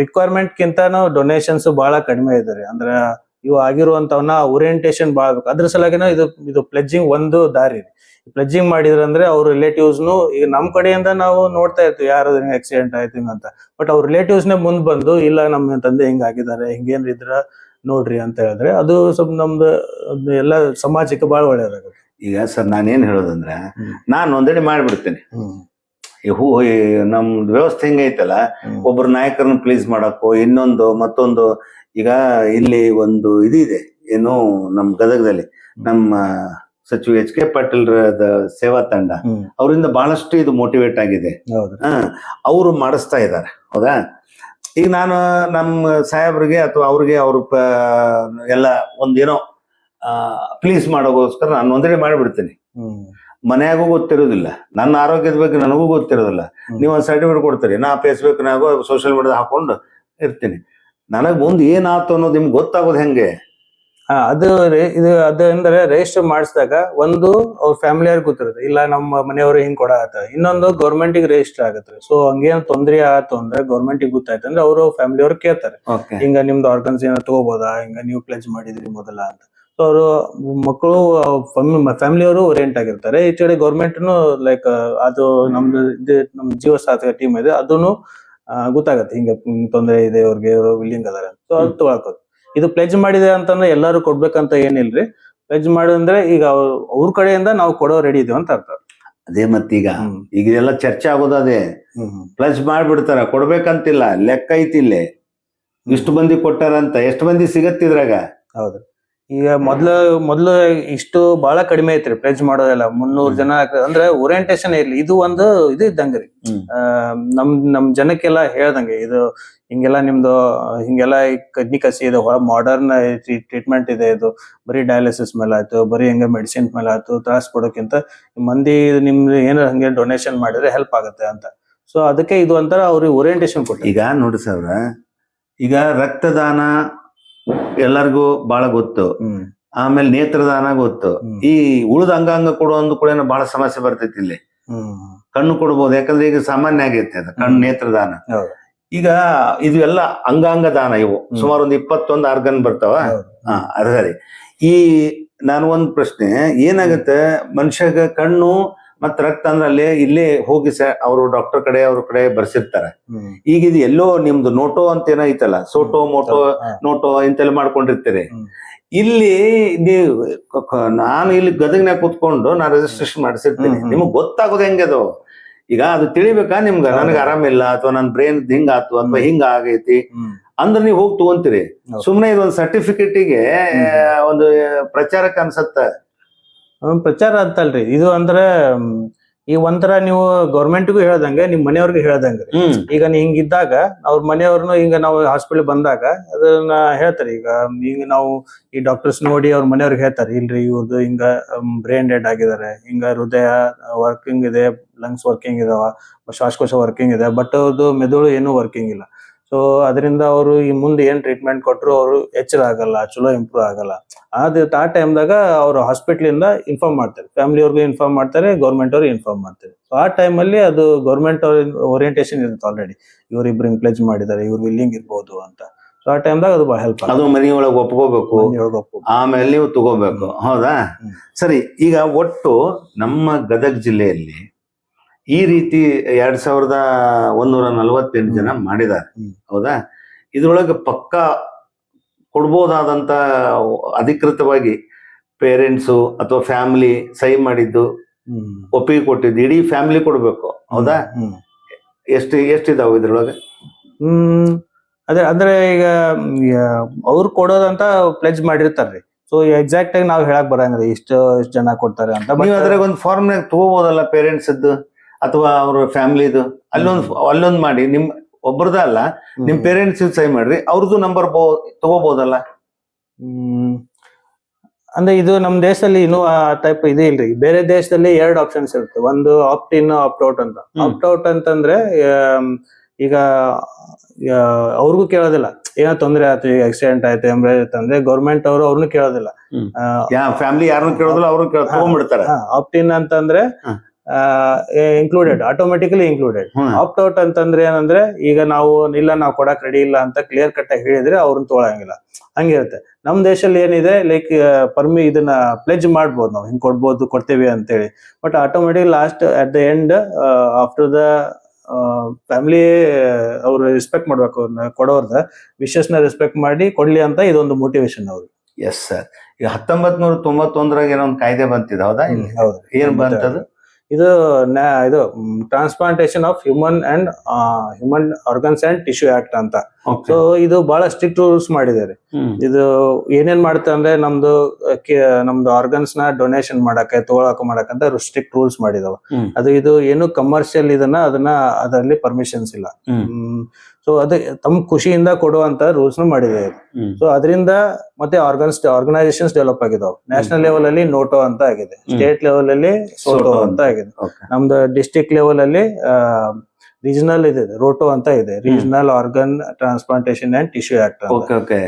ರಿಕ್ವೈರ್ಮೆಂಟ್ ಕಿಂತಾನು ಡೊನೇಷನ್ಸ್ ಬಹಳ ಕಡಿಮೆ ಇದಾರೆ. ಅಂದ್ರೆ ಇವು ಆಗಿರುವಂತವನ್ನ ಓರಿಯೆಂಟೇಶನ್ ಬಹಳ ಬೇಕು. ಅದ್ರ ಸಲುವಾಗಿನ ಇದು ಇದು ಪ್ಲೆಜ್ಜಿಂಗ್ ಒಂದು ದಾರಿ ಪ್ಲೆಜ್ಜಿಂಗ್ ಮಾಡಿದ್ರಂದ್ರೆ ಅವ್ರ ರಿಲೇಟಿವ್ಸ್ನು ಈಗ ನಮ್ ಕಡೆಯಿಂದ ನಾವು ನೋಡ್ತಾ ಇರ್ತೀವಿ ಯಾರು ಆಕ್ಸಿಡೆಂಟ್ ಆಯ್ತು ಅಂತ. ಬಟ್ ಅವ್ರ ರಿಲೇಟಿವ್ಸ್ ನೇ ಮುಂದ್ ಬಂದು ಇಲ್ಲ ನಮ್ಮ ತಂದೆ ಹಿಂಗಾಗಿದ್ದಾರೆ ಹಿಂಗೇನ್ ಇದ್ರ ನೋಡ್ರಿ ಅಂತ ಹೇಳಿದ್ರೆ ಅದು ಸ್ವಲ್ಪ ನಮ್ದು ಎಲ್ಲ ಸಮಾಜಕ್ಕೆ ಬಹಳ ಒಳ್ಳೇದಾಗುತ್ತೆ. ಈಗ ಸರ್ ನಾನೇನ್ ಹೇಳೋದಂದ್ರೆ ನಾನು ನೋಂದಣಿ ಮಾಡ್ಬಿಡ್ತೇನೆ. ಈ ಹೂ ನಮ್ ವ್ಯವಸ್ಥೆ ಹೆಂಗೈತಲ್ಲ ಒಬ್ಬರು ಒಬ್ರು ನಾಯಕರನ್ನ ಪ್ಲೀಸ್ ಮಾಡಕ್ಕೋ ಇನ್ನೊಂದು ಮತ್ತೊಂದು ಈಗ ಇಲ್ಲಿ ಒಂದು ಇದಿದೆ ಇದೆ ಏನು ನಮ್ಮ ಗದಗದಲ್ಲಿ ನಮ್ಮ ಸಚಿವ ಎಚ್ ಕೆ ಪಾಟೀಲ್ ಸೇವಾ ತಂಡ. ಅವರಿಂದ ಬಹಳಷ್ಟು ಇದು ಮೋಟಿವೇಟ್ ಆಗಿದೆ. ಅವರು ಮಾಡಿಸ್ತಾ ಇದ್ದಾರೆ ಹೌದಾ? ಈಗ ನಾನು ನಮ್ಮ ಸಾಹೇಬ್ರಿಗೆ ಅಥವಾ ಅವ್ರಿಗೆ ಅವ್ರ ಎಲ್ಲ ಒಂದೇನೋ ಪ್ಲೀಸ್ ಮಾಡೋಗೋಸ್ಕರ ನಾನು ನೋಂದಣಿ ಮಾಡಿಬಿಡ್ತೀನಿ. ಮನೆಯಾಗೂ ಗೊತ್ತಿರೋದಿಲ್ಲ ನನ್ನ ಆರೋಗ್ಯದ ಬಗ್ಗೆ ನನಗೂ ಗೊತ್ತಿರೋದಿಲ್ಲ. ನೀವು ಒಂದು ಸರ್ಟಿಫಿಕೇಟ್ ಕೊಡ್ತೀರಿ ನಾ ಫೇಸ್ಬುಕ್ನಾಗೂ ಸೋಷಿಯಲ್ ಮೀಡಿಯಾ ಹಾಕೊಂಡು ಇರ್ತೀನಿ. ನನಗೆ ಮುಂದೆ ಏನಾಯ್ತು ಅನ್ನೋದು ನಿಮ್ಗೆ ಗೊತ್ತಾಗೋದು ಹೆಂಗೆ? ಹಾ ಅದು ರೇ- ಇದು ಅದಂದ್ರೆ ಅಂದ್ರೆ ರಿಜಿಸ್ಟರ್ ಮಾಡಿಸಿದಾಗ ಒಂದು ಅವ್ರ ಫ್ಯಾಮಿಲಿ ಅವ್ರಿಗೆ ಗೊತ್ತಿರುತ್ತೆ. ಇಲ್ಲ ನಮ್ಮ ಮನೆಯವರು ಹಿಂಗ್ ಕೊಡಾತ ಇನ್ನೊಂದು ಗೌರ್ಮೆಂಟ್ಗೆ ರಿಜಿಸ್ಟರ್ ಆಗತ್ತೆ. ಸೊ ಹಂಗೇನ್ ತೊಂದ್ರೆ ಆಯ್ತು ಅಂದ್ರೆ ಗೌರ್ಮೆಂಟ್ಗೆ ಗೊತ್ತಾಯ್ತು ಅಂದ್ರೆ ಅವರು ಫ್ಯಾಮಿಲಿ ಅವ್ರು ಕೇಳ್ತಾರೆ. ಓಕೆ ಹಿಂಗ ನಿಮ್ದು ಆರ್ಗನ್ಸ್ ಏನೋ ತಗೋಬೋದಾ? ಹಿಂಗ ನೀವು ಪ್ಲೇಜ್ ಮಾಡಿದ್ರಿ ಮೊದಲ ಅಂತ. ಸೊ ಅವರು ಮಕ್ಕಳು ಫ್ಯಾಮಿಲಿ ಅವರು ಓರಿಯೆಂಟ್ ಆಗಿರ್ತಾರೆ. ಈ ಕಡೆ ಗೌರ್ಮೆಂಟ್ನು ಲೈಕ್ ಅದು ನಮ್ದು ಇದು ನಮ್ ಜೀವ ಸಾಧಕ ಟೀಮ್ ಇದೆ. ಅದನ್ನು ಗೊತ್ತಾಗತ್ತೆ. ಹಿಂಗ ತೊಂದರೆ ಇದೆ ಅವ್ರಿಗೆ ವಿಲ್ಲಿಂಗ್ ಅದಾರ ಸೊ ಅದು ತಗೊಳಕೋದು. ಇದು ಪ್ಲೆಜ್ ಮಾಡಿದೆ ಅಂತಂದ್ರೆ ಎಲ್ಲರೂ ಕೊಡ್ಬೇಕಂತ ಏನಿಲ್ರಿ. ಪ್ಲೆಜ್ ಮಾಡಿದ್ರೆ ಈಗ ಅವ್ರ- ಕಡೆಯಿಂದ ನಾವು ಕೊಡೋ ರೆಡಿ ಇದೀವಿ ಅಂತ ಅರ್ಥ. ಅದೇ ಮತ್ತೀಗ. ಈಗ ಇದೆಲ್ಲ ಚರ್ಚೆ ಆಗೋದು ಅದೇ. ಪ್ಲಸ್ ಮಾಡ್ಬಿಡ್ತಾರ ಕೊಡ್ಬೇಕಂತಿಲ್ಲ ಲೆಕ್ಕ ಐತಿ ಇಲ್ಲೇ ಇಷ್ಟು ಮಂದಿ ಕೊಟ್ಟಾರಂತ ಎಷ್ಟು ಮಂದಿ ಸಿಗತ್ತಿದ್ರಾಗ ಹೌದು. ಈಗ ಮೊದ್ಲು ಮೊದ್ಲು ಇಷ್ಟು ಬಹಳ ಕಡಿಮೆ ಐತ್ರಿ ಪ್ರೆಜ್ ಮಾಡೋದೆಲ್ಲ. ಮುನ್ನೂರ್ ಜನ ಅಂದ್ರೆ ಓರಿಯಂಟೇಶನ್ ಇರ್ಲಿ. ಇದು ಒಂದು ಇದು ಇದ್ದಂಗ ರೀ. ನಮ್ ನಮ್ ಜನಕ್ಕೆಲ್ಲ ಹೇಳ್ದಂಗೆ ಇದು ಹಿಂಗೆಲ್ಲ ನಿಮ್ದು ಹಿಂಗೆಲ್ಲ ಕಡ್ನಿ ಕಸಿ ಇದೆ ಮಾಡರ್ನ್ ಟ್ರೀಟ್ಮೆಂಟ್ ಇದೆ ಇದು. ಬರೀ ಡಯಾಲಿಸಿಸ್ ಮೇಲೆ ಆಯ್ತು ಬರೀ ಹಿಂಗೆ ಮೆಡಿಸಿನ್ ಮೇಲೆ ಆಯ್ತು ತ್ರಾಸ್ ಕೊಡೋಕ್ಕಿಂತ ಮಂದಿ ನಿಮ್ದು ಏನಾರ ಹಂಗೆ ಡೊನೇಷನ್ ಮಾಡಿದ್ರೆ ಹೆಲ್ಪ್ ಆಗುತ್ತೆ ಅಂತ. ಸೊ ಅದಕ್ಕೆ ಇದು ಒಂಥರ ಅವ್ರಿಗೆ ಓರಿಯಂಟೇಶನ್ ಕೊಟ್ಟು ಈಗ ನೋಡಿ ಸರ್ ಈಗ ರಕ್ತದಾನ ಎಲ್ಲರಿಗೂ ಬಹಳ ಗೊತ್ತು. ಆಮೇಲೆ ನೇತ್ರದಾನ ಗೊತ್ತು. ಈ ಉಳಿದ ಅಂಗಾಂಗ ಕೊಡೋ ಕೂಡ ಬಹಳ ಸಮಸ್ಯೆ ಬರ್ತೈತಿ ಇಲ್ಲಿ. ಕಣ್ಣು ಕೊಡ್ಬೋದು. ಯಾಕಂದ್ರೆ ಈಗ ಸಾಮಾನ್ಯ ಆಗೈತೆ ಅದು ಕಣ್ಣು ನೇತ್ರದಾನ. ಈಗ ಇದು ಎಲ್ಲ ಅಂಗಾಂಗ ದಾನ ಇವು. ಸುಮಾರು ಒಂದು ಇಪ್ಪತ್ತೊಂದು ಆರ್ಗನ್ ಬರ್ತಾವ. ಹಾ ಅದು ಸರಿ. ಈ ನಾನು ಒಂದ್ ಪ್ರಶ್ನೆ ಏನಾಗತ್ತೆ ಮನುಷ್ಯಗ ಕಣ್ಣು ಮತ್ ರಕ್ತ ಅಂದ್ರೆ ಅಲ್ಲಿ ಇಲ್ಲಿ ಹೋಗಿ ಸ ಅವರು ಡಾಕ್ಟರ್ ಕಡೆ ಅವ್ರ ಕಡೆ ಬರ್ಸಿರ್ತಾರೆ ಈಗ ಇದು ಎಲ್ಲೋ ನಿಮ್ದು ನೋಟೋ ಅಂತ ಏನೋ ಐತಲ್ಲ ಸೋಟೋ ಮೋಟೋ ನೋಟೋ ಇಂತೆಲ್ಲ ಮಾಡ್ಕೊಂಡಿರ್ತೀರಿ ಇಲ್ಲಿ ನೀವು ನಾನು ಇಲ್ಲಿ ಗದಗ್ನಾಗ ಕೂತ್ಕೊಂಡು ನಾ ರಿಜಿಸ್ಟ್ರೇಷನ್ ಮಾಡಿಸಿರ್ತೀನಿ. ನಿಮಗ್ ಗೊತ್ತಾಗೋದು ಹೆಂಗೆ ಅದು ಈಗ ಅದು ತಿಳಿಬೇಕಾ ನಿಮ್ಗ. ನನಗೆ ಆರಾಮಿಲ್ಲ ಅಥವಾ ನನ್ನ ಬ್ರೈನ್ ಹಿಂಗ ಆತು ಅಥವಾ. ಹಿಂಗ ಆಗೈತಿ. ಅಂದ್ರೆ ನೀವು ಹೋಗಿ ತಗೊಂತೀರಿ. ಸುಮ್ನೆ ಇದೊಂದು ಸರ್ಟಿಫಿಕೇಟಿಗೆ. ಒಂದು ಪ್ರಚಾರಕ್ಕೆ ಅನ್ಸತ್ತ ಪ್ರಚಾರ ಅಂತಲ್ರಿ. ಇದು ಅಂದ್ರ ಈ ಒಂಥರ ನೀವು ಗೌರ್ಮೆಂಟ್ಗೂ ಹೇಳ್ದಂಗೆ ನಿಮ್ ಮನೆಯವ್ರಿಗೂ ಹೇಳ್ದಂಗೆ ಈಗ ನೀ ಹಿಂಗಿದ್ದಾಗ ಅವ್ರ ಮನೆಯವ್ರನ್ನು ಹಿಂಗ ನಾವು ಹಾಸ್ಪಿಟಲ್ ಬಂದಾಗ ಅದನ್ನ ಹೇಳ್ತಾರೆ. ಈಗ ಈಗ ನಾವು ಈ ಡಾಕ್ಟರ್ಸ್ ನೋಡಿ ಅವ್ರ ಮನೆಯವ್ರಿಗೆ ಹೇಳ್ತಾರೆ ಇಲ್ರಿ ಇವ್ರದ್ದು ಹಿಂಗ ಬ್ರೈನ್ ಡೆಡ್ ಆಗಿದ್ದಾರೆ. ಹಿಂಗ ಹೃದಯ ವರ್ಕಿಂಗ್ ಇದೆ ಲಂಗ್ಸ್ ವರ್ಕಿಂಗ್ ಇದಾವ ಶ್ವಾಸಕೋಶ ವರ್ಕಿಂಗ್ ಇದೆ ಬಟ್ ಅವ್ರದ್ದು ಮೆದುಳು ಏನು ವರ್ಕಿಂಗ್ ಇಲ್ಲ. ಸೊ ಅದರಿಂದ ಅವರು ಈ ಮುಂದೆ ಏನ್ ಟ್ರೀಟ್ಮೆಂಟ್ ಕೊಟ್ಟರು ಅವರು ಎಚ್ಚರ ಆಗಲ್ಲ ಚಲೋ ಇಂಪ್ರೂವ್ ಆಗಲ್ಲ. ಅದ್ ಆ ಟೈಮ್ದಾಗ ಅವರು ಹಾಸ್ಪಿಟ್ಲಿಂದ ಇನ್ಫಾರ್ಮ್ ಮಾಡ್ತಾರೆ. ಫ್ಯಾಮಿಲಿ ಅವ್ರಿಗೂ ಇನ್ಫಾರ್ಮ್ ಮಾಡ್ತಾರೆ ಗೌರ್ಮೆಂಟ್ ಅವ್ರಿಗೆ ಇನ್ಫಾರ್ಮ್ ಮಾಡ್ತಾರೆ. ಸೊ ಆ ಟೈಮಲ್ಲಿ ಅದು ಗೌರ್ಮೆಂಟ್ ಅವ್ರ ಓರಿಯಂಟೇಶನ್ ಇರುತ್ತೆ ಆಲ್ರೆಡಿ ಇವರಿಬ್ರು ಇಂಪ್ಲೇಜ್ ಪ್ಲೇಜ್ ಮಾಡಿದ್ದಾರೆ ಇವ್ರು ವಿಲ್ಲಿಂಗ್ ಇರ್ಬೋದು ಅಂತ. ಸೊ ಆ ಟೈಮ್ದಾಗ ಅದು ಬಹಳ ಹೆಲ್ಪ್ ಅದು ಮನೆಯೊಳಗೆ ಒಪ್ಕೋಬೇಕು. ಆಮೇಲೆ ನೀವು ತಗೋಬೇಕು. ಹೌದಾ? ಸರಿ ಈಗ ಒಟ್ಟು ನಮ್ಮ ಗದಗ ಜಿಲ್ಲೆಯಲ್ಲಿ ಈ ರೀತಿ ಎರಡ್ ಸಾವಿರದ ಒಂದೂರ ನಲವತ್ತೆಂಟು ಜನ ಮಾಡಿದ್ದಾರೆ. ಹೌದಾ? ಇದ್ರೊಳಗೆ ಪಕ್ಕ ಕೊಡ್ಬೋದಾದಂತ ಅಧಿಕೃತವಾಗಿ ಪೇರೆಂಟ್ಸು ಅಥವಾ ಫ್ಯಾಮಿಲಿ ಸಹಿ ಮಾಡಿದ್ದು ಒಪ್ಪಿಗೆ ಕೊಟ್ಟಿದ್ದು ಇಡೀ ಫ್ಯಾಮಿಲಿ ಕೊಡಬೇಕು. ಹೌದಾ? ಎಷ್ಟು ಎಷ್ಟಿದಾವೆ ಇದ್ರೊಳಗೆ? ಹ್ಮ್ ಅದೇ ಅಂದ್ರೆ ಈಗ ಅವ್ರು ಕೊಡೋದಂತ ಪ್ಲೆಜ್ ಮಾಡಿರ್ತಾರ್ರಿ. ಸೊ ಎಕ್ಸಾಕ್ಟ್ ಆಗಿ ನಾವು ಹೇಳಕ್ ಬರಂಗ್ರಿ ಇಷ್ಟು ಇಷ್ಟು ಜನ ಕೊಡ್ತಾರೆ ಅಂತ. ಅದ್ರಾಗ ಒಂದು ಫಾರ್ಮ್ನಾಗ ತಗೋಬೋದಲ್ಲ ಪೇರೆಂಟ್ಸ್ ಅಥವಾ ಅವ್ರ ಫ್ಯಾಮಿಲಿದು ಅಲ್ಲೊಂದು ಅಲ್ಲೊಂದ್ ಮಾಡಿ ನಿಮ್ ಒಬ್ರದ ಅಲ್ಲ. ನಿಮ್ ಪೇರೆಂಟ್ಸ್ ಸಹಿ ಮಾಡ್ರಿ ಅವ್ರದ್ದು ನಂಬರ್ ತಗೋಬಹುದಲ್ಲ ಹ್ಮ್. ಅಂದ್ರೆ ಇದು ನಮ್ ದೇಶದಲ್ಲಿ ಇನ್ನೂ ಆ ಟೈಪ್ ಇದು ಇಲ್ರಿ. ಬೇರೆ ದೇಶದಲ್ಲಿ ಎರಡು ಆಪ್ಷನ್ಸ್ ಇರುತ್ತೆ. ಒಂದು ಆಪ್ಟ್ ಇನ್ ಆಪ್ಟ್ ಔಟ್ ಅಂತ. ಆಪ್ಟ್ ಔಟ್ ಅಂತಂದ್ರೆ ಈಗ ಅವ್ರಿಗೂ ಕೇಳೋದಿಲ್ಲ. ಏನೋ ತೊಂದರೆ ಆಯ್ತು ಈಗ ಆಕ್ಸಿಡೆಂಟ್ ಆಯ್ತು ಎಮರ್ಜೆನ್ಸಿ ಅಂದ್ರೆ ಗೌರ್ಮೆಂಟ್ ಅವರು ಅವ್ರನ್ನೂ ಕೇಳೋದಿಲ್ಲ. ಫ್ಯಾಮಿಲಿ ಯಾರನ್ನು ಕೇಳೋದಿಲ್ಲ ಅವ್ರು ಕೇಳ ಹಾ. ತಗೊಂಡ್ಬಿಡ್ತಾರೆ. ಆಪ್ಟ್ ಇನ್ ಅಂತಂದ್ರೆ. Included automatically included. Opt out ಅಂತಂದ್ರೆ ಏನಂದ್ರೆ ಈಗ ನಾವು ಇಲ್ಲ ನಾವು ಕೊಡಕ್ ರೆಡಿ ಇಲ್ಲ ಅಂತ ಕ್ಲಿಯರ್ ಕಟ್ ಆಗಿ ಹೇಳಿದ್ರೆ ಅವ್ರನ್ನ ತೊಗೊಳಂಗಿಲ್ಲ. ಹಂಗಿರುತ್ತೆ. ನಮ್ ದೇಶದಲ್ಲಿ ಏನಿದೆ ಲೈಕ್ ಪರ್ಮಿ ಇದನ್ನ ಪ್ಲೆಜ್ ಮಾಡ್ಬೋದು ನಾವು. ಹಿಂಗ್ ಕೊಡ್ಬೋದು ಕೊಡ್ತೇವೆ ಅಂತೇಳಿ. But automatic last at the end after the family ಅವ್ರು ರೆಸ್ಪೆಕ್ಟ್ ಮಾಡ್ಬೇಕು ಅವ್ರನ್ನ ಕೊಡೋರ್ದ ವಿಶಸ್ನ ರೆಸ್ಪೆಕ್ಟ್ ಮಾಡಿ ಕೊಡ್ಲಿ ಅಂತ ಇದೊಂದು ಮೋಟಿವೇಶನ್ ಅವ್ರು ಎಸ್ ಸರ್ ಈಗ ಹತ್ತೊಂಬತ್ ನೂರ ತೊಂಬತ್ತೊಂದರಾಗ ಏನೋ ಒಂದು ಕಾಯ್ದೆ ಬಂತಿದೆ ಹೌದಾ? ಹೌದು. ಏನ್ ಬಂತದು? ಇದು ಇದು transplantation of human and human organs and tissue act ಅಂತ. ಸೊ ಇದು ಬಹಳ ಸ್ಟ್ರಿಕ್ಟ್ ರೂಲ್ಸ್ ಮಾಡಿದ್ದಾರೆ. ಇದು ಏನೇನ್ ಮಾಡುತ್ತೆ ಅಂದ್ರೆ ನಮ್ದು ನಮ್ದು ಆರ್ಗನ್ಸ್ನ ಡೊನೇಷನ್ ಮಾಡಕ್ಕೆ ತಗೊಳಕ ಮಾಡಕ್ಕಂತ ಸ್ಟ್ರಿಕ್ಟ್ ರೂಲ್ಸ್ ಮಾಡಿದಾವ. ಅದು ಇದು ಏನು ಕಮರ್ಷಿಯಲ್ ಇದನ್ನ ಅದನ್ನ ಅದರಲ್ಲಿ ಪರ್ಮಿಷನ್ಸ್ ಇಲ್ಲ. ಹ್ಮ್. ಸೊ ಅದು ತಮ್ಮ ಖುಷಿಯಿಂದ ಕೊಡುವಂತ ರೂಲ್ಸ್ನ ಮಾಡಿದೆ. ಸೊ ಅದರಿಂದ ಮತ್ತೆ ಆರ್ಗನ್ಸ್ ಆರ್ಗನೈಸೇಷನ್ಸ್ ಡೆವಲಪ್ ಆಗಿದಾವೆ. ನ್ಯಾಷನಲ್ ಲೆವೆಲ್ ಅಲ್ಲಿ ನೋಟೋ ಅಂತ ಆಗಿದೆ. ಸ್ಟೇಟ್ ಲೆವೆಲ್ ಅಲ್ಲಿ ಸೋಟೋ ಅಂತ ಆಗಿದೆ. ನಮ್ದು ಡಿಸ್ಟಿಕ್ ಲೆವೆಲ್ ಅಲ್ಲಿ ರೀಜನಲ್ ಇದೆ ರೋಟೋ ಅಂತ ಇದೆ. Regional organ transplantation and tissue act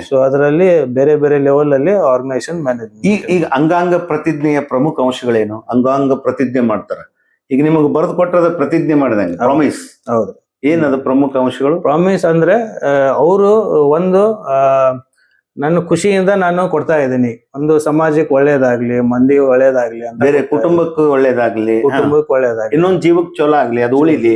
so ಅದರಲ್ಲಿ ಬೇರೆ ಬೇರೆ ಲೆವೆಲ್ ಅಲ್ಲಿ ಆರ್ಗನೈಸೇಷನ್ ಮ್ಯಾನೇಜ್ ಈಗ ಅಂಗಾಂಗ ಪ್ರತಿಜ್ಞೆಯ ಪ್ರಮುಖ ಅಂಶಗಳೇನು? ಅಂಗಾಂಗ ಪ್ರತಿಜ್ಞೆ ಮಾಡ್ತಾರೆ. ಈಗ ನಿಮಗೆ ಬರೆದು ಕೊಟ್ಟರೆ ಪ್ರತಿಜ್ಞೆ ಮಾಡಿದಂಗೆ. ಪ್ರಾಮಿಸ್ ಹೌದು. ಏನದು ಪ್ರಮುಖ ಅಂಶಗಳು? ಪ್ರಾಮಿಸ್ ಅಂದ್ರೆ ಅವರು ಒಂದು ಆ, ನನ್ನ ಖುಷಿಯಿಂದ ನಾನು ಕೊಡ್ತಾ ಇದ್ದೀನಿ. ಒಂದು ಸಮಾಜಕ್ಕೆ ಒಳ್ಳೇದಾಗ್ಲಿ ಮಂದಿಗೆ ಒಳ್ಳೇದಾಗ್ಲಿ ಅಂತ ಬೇರೆ ಕುಟುಂಬಕ್ಕೂ ಒಳ್ಳೇದಾಗ್ಲಿ. ಕುಟುಂಬಕ್ಕೆ ಒಳ್ಳೇದಾಗ್ಲಿ. ಇನ್ನೊಂದು ಜೀವಕ್ ಚಲೋ ಆಗ್ಲಿ ಅದು ಉಳಿಲಿ.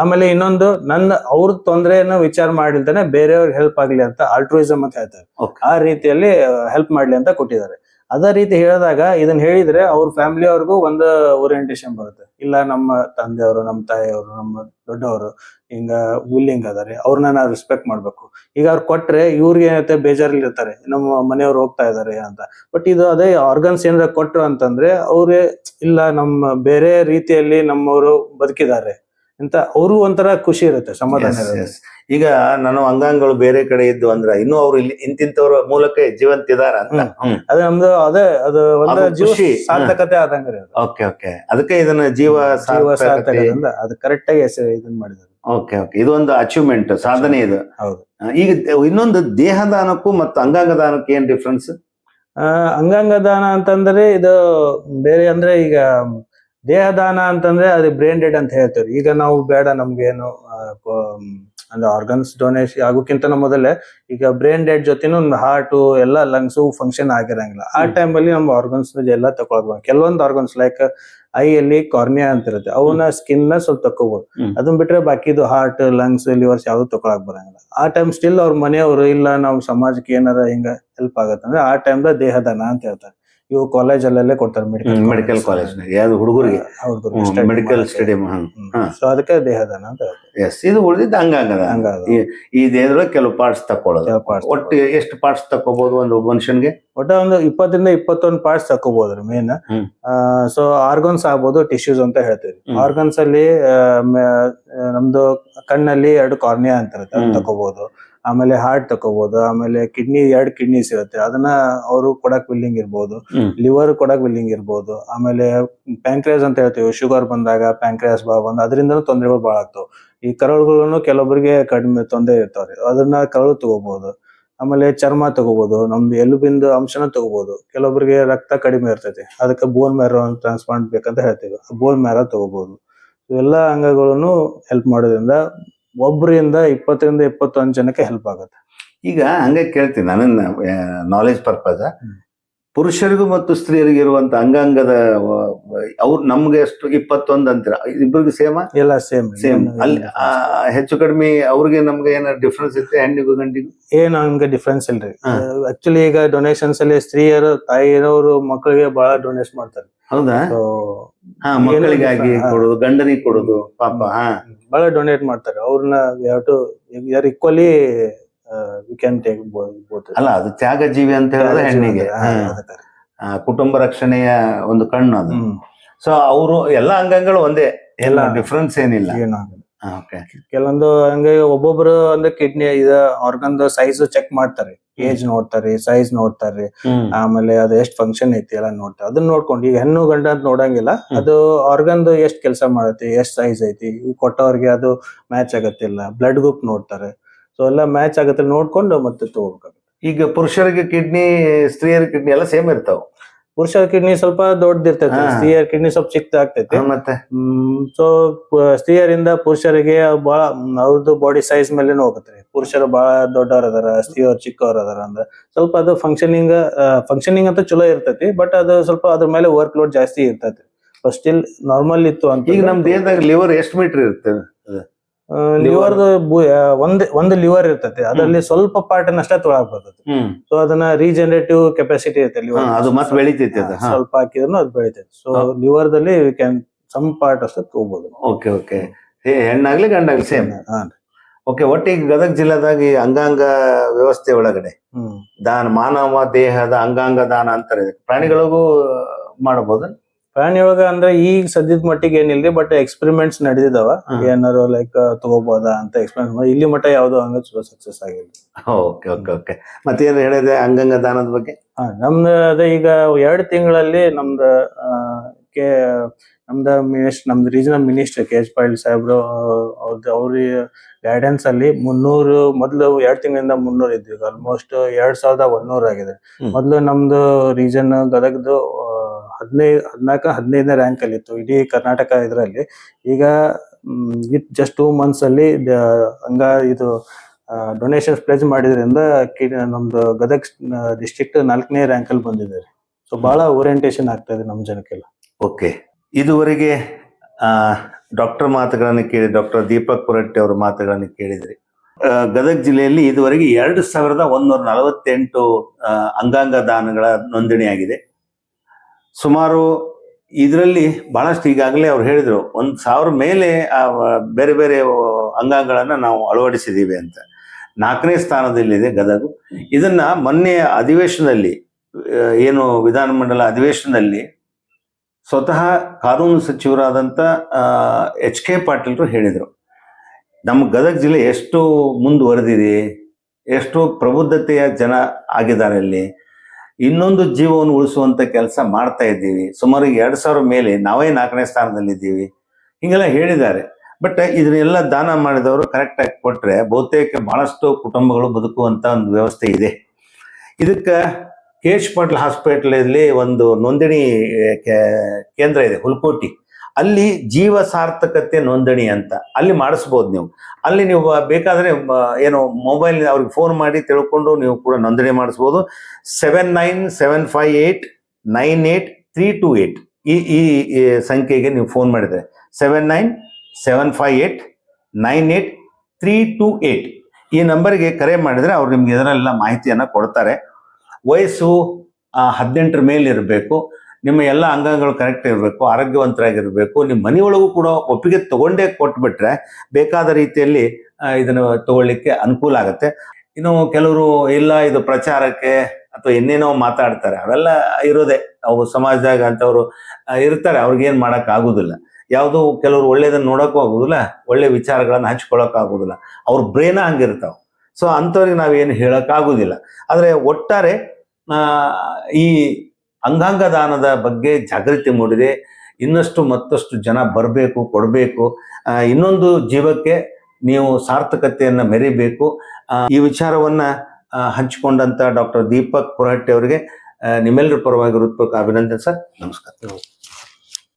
ಆಮೇಲೆ ಇನ್ನೊಂದು ನನ್ನ ಅವ್ರ ತೊಂದರೆಯನ್ನು ವಿಚಾರ ಮಾಡಿಲ್ತಾನೆ ಬೇರೆಯವ್ರಿಗೆ ಹೆಲ್ಪ್ ಆಗ್ಲಿ ಅಂತ ಆಲ್ಟ್ರೂಯಿಸಮ್ ಅಂತ ಹೇಳ್ತಾರೆ. ಆ ರೀತಿಯಲ್ಲಿ ಹೆಲ್ಪ್ ಮಾಡ್ಲಿ ಅಂತ ಕೊಟ್ಟಿದ್ದಾರೆ. ಅದೇ ರೀತಿ ಹೇಳಿದಾಗ ಇದನ್ನ ಹೇಳಿದ್ರೆ ಅವ್ರ ಫ್ಯಾಮಿಲಿ ಅವ್ರಿಗೂ ಒಂದು ಓರಿಯಂಟೇಶನ್ ಬರುತ್ತೆ. ಇಲ್ಲ ನಮ್ಮ ತಂದೆಯವರು, ನಮ್ಮ ತಾಯಿಯವರು, ನಮ್ಮ ದೊಡ್ಡವರು ಹಿಂಗ ವಿಲ್ಲಿಂಗ್ ಅದಾರೆ ಅವ್ರನ್ನ ನಾವು ರೆಸ್ಪೆಕ್ಟ್ ಮಾಡ್ಬೇಕು. ಈಗ ಅವ್ರು ಕೊಟ್ರೆ ಇವ್ರಿಗೆ ಏನೈತೆ ಬೇಜಾರಲ್ಲಿ ಇರ್ತಾರೆ ನಮ್ಮ ಮನೆಯವ್ರು ಹೋಗ್ತಾ ಇದಾರೆ ಅಂತ. ಬಟ್ ಇದು ಅದೇ ಆರ್ಗನ್ಸ್ ಏನಾರ ಕೊಟ್ರು ಅಂತಂದ್ರೆ ಅವ್ರೆ, ಇಲ್ಲ ನಮ್ಮ ಬೇರೆ ರೀತಿಯಲ್ಲಿ ನಮ್ಮವರು ಬದುಕಿದ್ದಾರೆ ಅಂತ ಅವರು ಒಂಥರ ಖುಷಿ ಇರುತ್ತೆ ಸಮಾಧಾನ ಇರುತ್ತೆ. yes. ಈಗ ನಾನು ಅಂಗಾಂಗಗಳು ಬೇರೆ ಕಡೆ ಇದ್ದು ಅಂದ್ರೆ ಇನ್ನು ಅವ್ರು ಇಲ್ಲಿ ಇಂತಿಂತವ್ರ ಮೂಲಕ ಜೀವಂತ ಇದಾರ ಅಂತ. ಹ್ಮ್. ಅದು ನಮ್ದು ಅದೇ ಅದು ಒಂದು ಅದು ಜೀವ ಖುಷಿ. ಸಾರ್ಥಕತೆ ಆದಂಗ್ರಿ ಅದು ಓಕೆ ಓಕೆ ಅದಕ್ಕೆ ಇದನ್ನ ಜೀವ ಜೀವ ಸಾರ್ಥಕತೆ. ಅದು ಕರೆಕ್ಟ್ ಆಗಿ ಹೆಸರು ಇದನ್ನ ಮಾಡಿದ್ರು ಓಕೆ ಓಕೆ ಇದೊಂದು ಅಚೀವ್ಮೆಂಟ್ ಸಾಧನೆ ಇದು. ಹೌದು. ಆ, ಈಗ ದ- ಇನ್ನೊಂದು ದೇಹದಾನಕ್ಕೂ ಮತ್ತು ಅಂಗಾಂಗ ದಾನಕ್ಕೂ ಏನ್ ಡಿಫ್ರೆನ್ಸ್ ಆ, ಅಂಗಾಂಗ ದಾನ ಅಂತಂದ್ರೆ ಇದು ಬೇರೆ ಅಂದ್ರೆ ಈಗ ದೇಹ ದಾನ ಅಂತಂದ್ರೆ ಅದು ಬ್ರೇನ್ ಡೆಡ್ ಅಂತ ಹೇಳ್ತಾರೆ. ಈಗ ನಾವು ಬೇಡ ನಮ್ಗೇನು ಅಂದ್ರೆ ಆರ್ಗನ್ಸ್ ಡೊನೇಷನ್ ಆಗೋಕ್ಕಿಂತ ಮೊದಲೇ ಈಗ ಬ್ರೇನ್ ಡೆಡ್ ಜೊತೆನೂ ಹಾರ್ಟ್ ಎಲ್ಲ ಲಂಗ್ಸ್ ಫಂಕ್ಷನ್ ಆಗಿರಂಗಿಲ್ಲ. ಆ ಟೈಮ್ ಅಲ್ಲಿ ನಮ್ಮ ಆರ್ಗನ್ಸ್ ಎಲ್ಲ ತಗೊಳ್ಬೋದು ಕೆಲವೊಂದು ಆರ್ಗನ್ಸ್ ಲೈಕ್ ಐಯಲ್ಲಿ ಕಾರ್ನಿಯಾ ಅಂತ ಇರುತ್ತೆ. ಅವನ್ನ ಸ್ಕಿನ್ನ ಸ್ವಲ್ಪ ತಕೋಬಹುದು. ಅದನ್ನ ಬಿಟ್ರೆ ಬಾಕಿದು ಹಾರ್ಟ್ ಲಂಗ್ಸ್ ಲಿವರ್ಸ್ ಯಾವ್ದು ತಗೊಳಕ್ ಬರಂಗಿಲ್ಲ. ಆ ಟೈಮ್ ಸ್ಟಿಲ್ ಅವ್ರ ಮನೆಯವರು ಇಲ್ಲ ನಾವು ಸಮಾಜಕ್ಕೆ ಏನಾರ ಹಿಂಗ ಹೆಲ್ಪ್ ಆಗತ್ತಂದ್ರೆ ಆ ಟೈಮ್ದ ದೇಹದಾನ ಅಂತ ಹೇಳ್ತಾರೆ. ಇವು ಕಾಲೇಜ್ ಅಲ್ಲೇ ಕೊಡ್ತಾರೆ ಮೆಡಿಕಲ್ ಕಾಲೇಜ್ ಯಾವ್ದು ಹುಡುಗರಿಗೆ? Medical stadium. ಸೊ ಅದಕ್ಕೆ ದೇಹದಾನ ಅಂತ ಎಸ್ ಇದು ಉಳಿದಿದ್ದು ಹಂಗಾಗದ ಈ- ದೇಹದೊಳಗೆ ಕೆಲವು ಪಾರ್ಟ್ಸ್ ತಕೊಳ್ಳೋದು ಒಟ್ಟು ಎಷ್ಟು ಪಾರ್ಟ್ಸ್ ತಕೋಬಹುದು ಒಂದು ಮನುಷ್ಯನ್ಗೆ? ಒಟ್ಟ ಒಂದು ಇಪ್ಪತ್ತರಿಂದ ಇಪ್ಪತ್ತೊಂದು ಪಾರ್ಟ್ಸ್ ತಕೋಬಹುದು ಮೇನ್. ಸೊ ಆರ್ಗನ್ಸ್ ಆಗ್ಬೋದು ಟಿಶ್ಯೂಸ್ ಅಂತ ಹೇಳ್ತೀವಿ ಆರ್ಗನ್ಸ್ ಅಲ್ಲಿ ನಮ್ದು ಕಣ್ಣಲ್ಲಿ ಎರಡು ಕಾರ್ನಿಯಾ ಅಂತ ಇರುತ್ತೆ ತಕೋಬಹುದು ಆಮೇಲೆ ಹಾರ್ಟ್ ತಕೋಬಹುದು ಆಮೇಲೆ ಕಿಡ್ನಿ ಎರಡು ಕಿಡ್ನಿ ಸಿಗುತ್ತೆ ಅದನ್ನ ಅವರು ಕೊಡಕ್ ವಿಲ್ಲಿಂಗ್ ಇರ್ಬೋದು. ಲಿವರ್ ಕೊಡಕ್ ವಿಲ್ಲಿಂಗ್ ಇರ್ಬೋದು. ಆಮೇಲೆ ಪ್ಯಾಂಕ್ರಿಯಾಸ್ ಅಂತ ಹೇಳ್ತೀವಿ ಶುಗರ್ ಬಂದಾಗ ಪ್ಯಾಂಕ್ರಿಯಾಸ್ ಬಾ ಬಂದ ಅದರಿಂದ ತೊಂದರೆಗಳು ಭಾಳ ಆಗ್ತಾವ. ಈ ಕರಳುಗಳನ್ನು ಕೆಲವೊಬ್ಬರಿಗೆ ಕಡಿಮೆ ತೊಂದರೆ ಇರ್ತಾವ್ರಿ. ಅದನ್ನ ಕರಳು ತಗೋಬಹುದು ಆಮೇಲೆ ಚರ್ಮ ತಗೋಬಹುದು ನಮ್ದು ಎಲುಬಿಂದು ಅಂಶನ ತಗೋಬಹುದು ಕೆಲವೊಬ್ಬರಿಗೆ ರಕ್ತ ಕಡಿಮೆ ಇರ್ತೈತಿ. ಅದಕ್ಕೆ ಬೋನ್ ಮ್ಯಾರೋ ಟ್ರಾನ್ಸ್ಪ್ಲಾಂಟ್ ಬೇಕಂತ ಹೇಳ್ತೀವಿ. ಬೋನ್ ಮ್ಯಾರೋ ತಗೋಬಹುದು ಇವೆಲ್ಲ ಅಂಗಗಳನ್ನು ಹೆಲ್ಪ್ ಮಾಡೋದ್ರಿಂದ ಒಬ್ಬರಿಂದ ಇಪ್ಪತ್ತರಿಂದ ಇಪ್ಪತ್ತೊಂದು ಜನಕ್ಕೆ ಹೆಲ್ಪ್ ಆಗುತ್ತೆ ಈಗ ಹಂಗೆ ಕೇಳ್ತೀನಿ ನನ್ನ ನಾಲೆಜ್ ಪರ್ಪಸ್. ಪುರುಷರಿಗೂ ಮತ್ತು ಸ್ತ್ರೀಯರಿಗೆ ಇರುವಂತ ಅಂಗಾಂಗದ ಅವ್ರು ನಮ್ಗೆ ಎಷ್ಟು ಇಪ್ಪತ್ತೊಂದು ಅಂತೀರ? ಇಬ್ಬರಿಗೂ ಸೇಮ್ ಎಲ್ಲ ಸೇಮ್ ಸೇಮ್ ಅಲ್ಲಿ ಹೆಚ್ಚು ಕಡಿಮೆ ಅವ್ರಿಗೆ ನಮ್ಗೆ ಏನಾದ್ರು ಡಿಫ್ರೆನ್ಸ್ ಇತ್ತು ಹೆಣ್ಣಿಗೂ ಗಂಡಿಗೂ? ಏನ್ ಹಂಗ ಡಿಫ್ರೆನ್ಸ್ ಇಲ್ರಿ. ಆಕ್ಚುಲಿ ಈಗ ಡೊನೇಷನ್ಸ್ ಅಲ್ಲಿ ಸ್ತ್ರೀಯರು ತಾಯಿಯರವರು ಮಕ್ಕಳಿಗೆ ಬಹಳ ಡೊನೇಟ್ ಮಾಡ್ತಾರೆ. ಹೌದಾ? ಹಾ ಮಕ್ಕಳಿಗಾಗಿ. ಕೊಡೋದು ಗಂಡನಿಗೆ ಕೊಡೋದು ಪಾಪ ಹಾ. ಬಹಳ ಡೊನೇಟ್ ಮಾಡ್ತಾರೆ. ಅವ್ರನ್ನ ಯಾವ ಟು ಯಾರ್ equally we can take both ಅಲ್ಲ ಅದು ತ್ಯಾಗ ಜೀವಿ ಅಂತ ಹೇಳಿದ್ರೆ ಹೆಣ್ಣಿಗೆ. ಕುಟುಂಬ ರಕ್ಷಣೆಯ ಒಂದು ಕಣ್ಣು ಅದು. ಸೊ ಅವರು ಎಲ್ಲ ಅಂಗಗಳು ಒಂದೇ ಎಲ್ಲ. ಡಿಫ್ರೆನ್ಸ್ ಏನಿಲ್ಲ. ಕೆಲವೊಂದು ಹಂಗೆ ಒಬ್ಬೊಬ್ರು ಅಂದ್ರೆ ಕಿಡ್ನಿ ಇದ ಆರ್ಗನ್ ಸೈಜ್ ಚೆಕ್ ಮಾಡ್ತಾರೆ. ಏಜ್ ನೋಡ್ತಾರೆ ಸೈಜ್ ನೋಡ್ತಾರೆ. ಆಮೇಲೆ ಅದು ಎಷ್ಟು ಫಂಕ್ಷನ್ ಐತಿ ಎಲ್ಲ ನೋಡ್ತಾರೆ. ಅದನ್ನ ನೋಡ್ಕೊಂಡು ಈಗ ಹೆಣ್ಣು ಗಂಡ ಅಂತ ನೋಡಂಗಿಲ್ಲ. ಅದು ಆರ್ಗನ್ ಎಷ್ಟು ಕೆಲಸ ಮಾಡತ್ತೆ ಎಷ್ಟ್ ಸೈಜ್ ಐತಿ ಕೊಟ್ಟವ್ರಿಗೆ ಅದು ಮ್ಯಾಚ್ ಆಗತ್ತಿಲ್ಲ. ಬ್ಲಡ್ ಗ್ರೂಪ್ ನೋಡ್ತಾರೆ. ಸೊ ಎಲ್ಲ ಮ್ಯಾಚ್ ಆಗತ್ತೆ ನೋಡ್ಕೊಂಡು ಮತ್ತೆ ತಗೋಬೇಕಾಗುತ್ತೆ. ಈಗ ಪುರುಷರಿಗೆ ಕಿಡ್ನಿ ಸ್ತ್ರೀಯರ ಕಿಡ್ನಿ ಎಲ್ಲ ಸೇಮ್ ಇರ್ತಾವ. ಪುರುಷರ ಕಿಡ್ನಿ ಸ್ವಲ್ಪ ದೊಡ್ಡದಿರ್ತೈತೆ ಹಾ. ಸ್ತ್ರೀಯರ ಕಿಡ್ನಿ ಸ್ವಲ್ಪ ಚಿಕ್ಕದಾಗ್ತೈತಿ. ಮತ್ತೆ? ಸೊ ಸ್ತ್ರೀಯರಿಂದ ಪುರುಷರಿಗೆ ಬಹಳ ಅವ್ರದ್ದು ಬಾಡಿ ಸೈಜ್ ಮೇಲೆ ಹೋಗುತ್ತೆ ಪುರುಷರು ಬಹಳ ದೊಡ್ಡವ್ರ ಅದಾರ ಸ್ತ್ರೀಯವ್ರು ಚಿಕ್ಕವ್ರ ಅದಾರ ಅಂದ್ರೆ ಸ್ವಲ್ಪ ಅದು ಫಂಕ್ಷನಿಂಗ್ ಫಂಕ್ಷನಿಂಗ್ ಅಂತ ಚಲೋ ಇರ್ತೈತಿ ಬಟ್ ಅದು ಸ್ವಲ್ಪ ಅದ್ರ ಮೇಲೆ ವರ್ಕ್ ಲೋಡ್ ಜಾಸ್ತಿ ಇರ್ತೈತಿ. ಬಟ್ ಸ್ಟಿಲ್ ನಾರ್ಮಲ್ ಇತ್ತು ಅಂತ ಈಗ ನಮ್ ದೇಹದಾಗ ಲಿವರ್ ಎಷ್ಟು ಮೀಟರ್ ಇರುತ್ತೆ? ಲಿವರ್ ಒಂದ್ ಒಂದು ಲಿವರ್ ಇರ್ತೈತಿ ಅದರಲ್ಲಿ ಸ್ವಲ್ಪ ಪಾರ್ಟ್ ಅಷ್ಟೇ ತೊಳಕ್ ಬರ್ತೈತಿ ಸೊ ಅದನ್ನ ರೀಜನರೇಟಿವ್ ಕೆಪಾಸಿಟಿ ಇರುತ್ತೆ ಲಿವರ್ ಅದು ಮತ್ತೆ ಬೆಳಿತೈತಿ ಸ್ವಲ್ಪ ಹಾಕಿದ್ರು ಅದು ಬೆಳಿತೈತಿ. ಸೊ. ಲಿವರ್ ದಲ್ಲಿ ಕ್ಯಾನ್ ಸಮ್ ಪಾರ್ಟ್ ಅಷ್ಟೇ ತಗೋಬಹುದು ಓಕೆ ಓಕೆ ಹೆಣ್ಣಾಗ್ಲಿ ಗಂಡಾಗ್ಲಿ ಸೇಮ್. ಓಕೆ ಒಟ್ಟಿಗೆ ಗದಗ ಜಿಲ್ಲೆದಾಗ ಈ ಅಂಗಾಂಗ ವ್ಯವಸ್ಥೆ ಒಳಗಡೆ. ಹ್ಮ್. ದಾನ ಮಾನವ ದೇಹದ ಅಂಗಾಂಗ ದಾನ ಅಂತಾರೆ. ಪ್ರಾಣಿಗಳಿಗೂ ಮಾಡಬಹುದು ಪ್ರಾಣಿಯೊಳಗ ಅಂದ್ರೆ ಈಗ ಸದ್ಯದ ಮಟ್ಟಿಗೆ ಏನಿಲ್ರಿ ಬಟ್ ಎಕ್ಸ್ಪೆರಿಮೆಂಟ್ಸ್ ನಡೆದಿದಾವ. ಏನಾರು ಲೈಕ್ ತಗೋಬೋದಾ ಅಂತ ಎಕ್ಸ್ಪೆರಿಮೆಂಟ್ ಇಲ್ಲಿ ಮಟ್ಟ ಯಾವ್ದು ಹಂಗ ಚಲೋ ಸಕ್ಸಸ್ ಆಗಿಲ್ಲ. ಓಕೆ ಓಕೆ ಓಕೆ ಮತ್ತೇನು ಹೇಳಿದೆ ಅಂಗಂಗ ದಾನದ ಬಗ್ಗೆ? ಹಾ, ನಮ್ದು ಅದೇ ಈಗ ಎರಡು ತಿಂಗಳಲ್ಲಿ ನಮ್ದು ಕೆ ನಮ್ದು ಮಿನಿಸ್ಟರ್ ನಮ್ದು regional minister K H Patil ಸಾಹೇಬ್ರು ಅವ್ರ ಗೈಡೆನ್ಸ್ ಅಲ್ಲಿ ಮುನ್ನೂರು ಮೊದಲು ಎರಡು ತಿಂಗಳಿಂದ ಮುನ್ನೂರು ಇದ್ವಿ. ಆಲ್ಮೋಸ್ಟ್ ಎರಡ್ ಸಾವಿರದ ಒಂದೂರ ಆಗಿದೆ. ಮೊದಲು ನಮ್ದು ರೀಜನ್ ಗದಗದು ಹದಿನೈದು ಹದಿನಾಲ್ಕು ಹದಿನೈದನೇ ರ್ಯಾಂಕ್ ಅಲ್ಲಿ ಇತ್ತು ಇಡೀ ಕರ್ನಾಟಕ ಇದರಲ್ಲಿ. ಈಗ ವಿತ್ ಜಸ್ಟ್ ಟೂ ಮಂತ್ಸ್ ಅಲ್ಲಿ ದ- ಹಂಗ ಇದು ಡೊನೇಷನ್ಸ್ ಪ್ಲೇಸ್ ಮಾಡಿದ್ರಿಂದ ನಮ್ದು ಗದಗ್ ಡಿಸ್ಟ್ರಿಕ್ಟ್ ನಾಲ್ಕನೇ ರ್ಯಾಂಕ್ ಅಲ್ಲಿ ಬಂದಿದೆ. ಸೊ ಬಹಳ ಓರಿಯಂಟೇಶನ್ ಆಗ್ತಾ ಇದೆ ನಮ್ಮ ಜನಕ್ಕೆಲ್ಲ. ಓಕೆ ಇದುವರೆಗೆ ಡಾಕ್ಟರ್ ಮಾತುಗಳನ್ನು ಕೇಳಿ ಡಾಕ್ಟರ್ ದೀಪಕ್ ಪುರಟ್ಟಿ ಅವರ ಮಾತುಗಳನ್ನು ಕೇಳಿದ್ರಿ. ಗದಗ ಜಿಲ್ಲೆಯಲ್ಲಿ ಇದುವರೆಗೆ ಎರಡು ಸಾವಿರದ ಒಂದೂರ ನಲವತ್ತೆಂಟು ಅಂಗಾಂಗ ದಾನಗಳ ನೋಂದಣಿಯಾಗಿದೆ ಸುಮಾರು ಇದರಲ್ಲಿ ಬಹಳಷ್ಟು ಈಗಾಗಲೇ ಅವ್ರು ಹೇಳಿದರು, ಒಂದು ಸಾವಿರ ಮೇಲೆ ಬೇರೆ ಬೇರೆ ಅಂಗಾಂಗಗಳನ್ನು ನಾವು ಅಳವಡಿಸಿದ್ದೀವಿ ಅಂತ. ನಾಲ್ಕನೇ ಸ್ಥಾನದಲ್ಲಿದೆ ಗದಗು. ಇದನ್ನ ಮೊನ್ನೆ ಅಧಿವೇಶನದಲ್ಲಿ ಏನು ವಿಧಾನಮಂಡಲ ಅಧಿವೇಶನದಲ್ಲಿ ಸ್ವತಃ ಕಾನೂನು ಸಚಿವರಾದಂಥ ಎಚ್ ಕೆ ಪಾಟೀಲ್ರು ಹೇಳಿದರು. ನಮ್ಮ ಗದಗ ಜಿಲ್ಲೆ ಎಷ್ಟು ಮುಂದುವರೆದಿದೆ, ಎಷ್ಟು ಪ್ರಬುದ್ಧತೆಯ ಜನ ಆಗಿದ್ದಾರೆ ಅಲ್ಲಿ. ಇನ್ನೊಂದು ಜೀವವನ್ನು ಉಳಿಸುವಂತ ಕೆಲಸ ಮಾಡ್ತಾ ಇದ್ದೀವಿ. ಸುಮಾರು ಎರಡು ಸಾವಿರ ಮೇಲೆ ನಾವೇ ನಾಲ್ಕನೇ ಸ್ಥಾನದಲ್ಲಿದ್ದೀವಿ. ಹೀಗೆಲ್ಲ ಹೇಳಿದ್ದಾರೆ. ಬಟ್ ಇದನ್ನೆಲ್ಲ ದಾನ ಮಾಡಿದವರು ಕರೆಕ್ಟಾಗಿ ಕೊಟ್ಟರೆ ಬಹುತೇಕ ಬಹಳಷ್ಟು ಕುಟುಂಬಗಳು ಬದುಕುವಂತ ಒಂದು ವ್ಯವಸ್ಥೆ ಇದೆ. ಇದಕ್ಕೆ ಕೆ ಎಚ್ ಪಾಟೀಲ್ ಹಾಸ್ಪಿಟ್ಲಲ್ಲಿ ಒಂದು ನೋಂದಣಿ ಕೇಂದ್ರ ಇದೆ, ಹುಲ್ಕೋಟಿ. ಅಲ್ಲಿ ಜೀವ ಸಾರ್ಥಕತೆ ನೋಂದಣಿ ಅಂತ. ಅಲ್ಲಿ ಮಾಡಿಸ್ಬೋದು ನೀವು. ಅಲ್ಲಿ ನೀವು ಬೇಕಾದರೆ ಏನು ಮೊಬೈಲ್ ಅವ್ರಿಗೆ ಫೋನ್ ಮಾಡಿ ತಿಳ್ಕೊಂಡು ನೀವು ಕೂಡ ನೋಂದಣಿ ಮಾಡಿಸ್ಬೋದು. Seven nine seven five eight nine eight three two eight ಈ ಈ ಸಂಖ್ಯೆಗೆ ನೀವು ಫೋನ್ ಮಾಡಿದರೆ. Seven nine seven five eight nine eight three two eight ಈ ನಂಬರ್ಗೆ ಕರೆ ಮಾಡಿದರೆ ಅವ್ರು ನಿಮ್ಗೆ ಇದರಲ್ಲೆಲ್ಲ ಮಾಹಿತಿಯನ್ನು ಕೊಡ್ತಾರೆ. ವಯಸ್ಸು ಹದಿನೆಂಟರ ಮೇಲೆ ಇರಬೇಕು ನಿಮ್ಮ ಎಲ್ಲ ಅಂಗಗಳು ಕರೆಕ್ಟ್ ಇರಬೇಕು, ಆರೋಗ್ಯವಂತರಾಗಿರಬೇಕು ನಿಮ್ಮ ಮನೆಯೊಳಗೂ ಕೂಡ ಒಪ್ಪಿಗೆ ತಗೊಂಡೇ ಕೊಟ್ಬಿಟ್ರೆ ಬೇಕಾದ ರೀತಿಯಲ್ಲಿ ಇದನ್ನು ತಗೊಳ್ಳಿಕ್ಕೆ ಅನುಕೂಲ ಆಗುತ್ತೆ. ಇನ್ನು ಕೆಲವರು, ಇಲ್ಲ, ಇದು ಪ್ರಚಾರಕ್ಕೆ ಅಥವಾ ಇನ್ನೇನೋ ಮಾತಾಡ್ತಾರೆ, ಅವೆಲ್ಲ ಇರೋದೇ. ಅವು ಸಮಾಜದಾಗ ಅಂತವರು ಇರ್ತಾರೆ, ಅವ್ರಿಗೇನು ಮಾಡೋಕ್ಕಾಗೋದಿಲ್ಲ. ಯಾವುದು ಕೆಲವರು ಒಳ್ಳೇದನ್ನು ನೋಡೋಕ್ಕೂ ಆಗೋದಿಲ್ಲ, ಒಳ್ಳೆ ವಿಚಾರಗಳನ್ನು ಹಂಚ್ಕೊಳ್ಳೋಕ್ಕಾಗೋದಿಲ್ಲ ಅವ್ರ ಬ್ರೇನ ಹಂಗಿರ್ತಾವೆ. ಸೊ ಅಂಥವ್ರಿಗೆ ನಾವೇನು ಹೇಳೋಕ್ಕಾಗೋದಿಲ್ಲ. ಆದ್ರೆ ಒಟ್ಟಾರೆ ಈ ಅಂಗಾಂಗ ದಾನದ ಬಗ್ಗೆ ಜಾಗೃತಿ ಮೂಡಿದೆ. ಇನ್ನಷ್ಟು ಮತ್ತಷ್ಟು ಜನ ಬರಬೇಕು, ಕೊಡಬೇಕು. ಇನ್ನೊಂದು ಜೀವಕ್ಕೆ ನೀವು ಸಾರ್ಥಕತೆಯನ್ನು ಮೆರಿಬೇಕು. ಈ ವಿಚಾರವನ್ನು ಹಂಚಿಕೊಂಡಂಥ ಡಾಕ್ಟರ್ ದೀಪಕ್ ಪುರಹಟ್ಟಿ ಅವರಿಗೆ ನಿಮ್ಮೆಲ್ಲರ ಪರವಾಗಿ ಹೃತ್ಪೂರ್ವಕ ಅಭಿನಂದನೆ ಸರ್. ನಮಸ್ಕಾರ.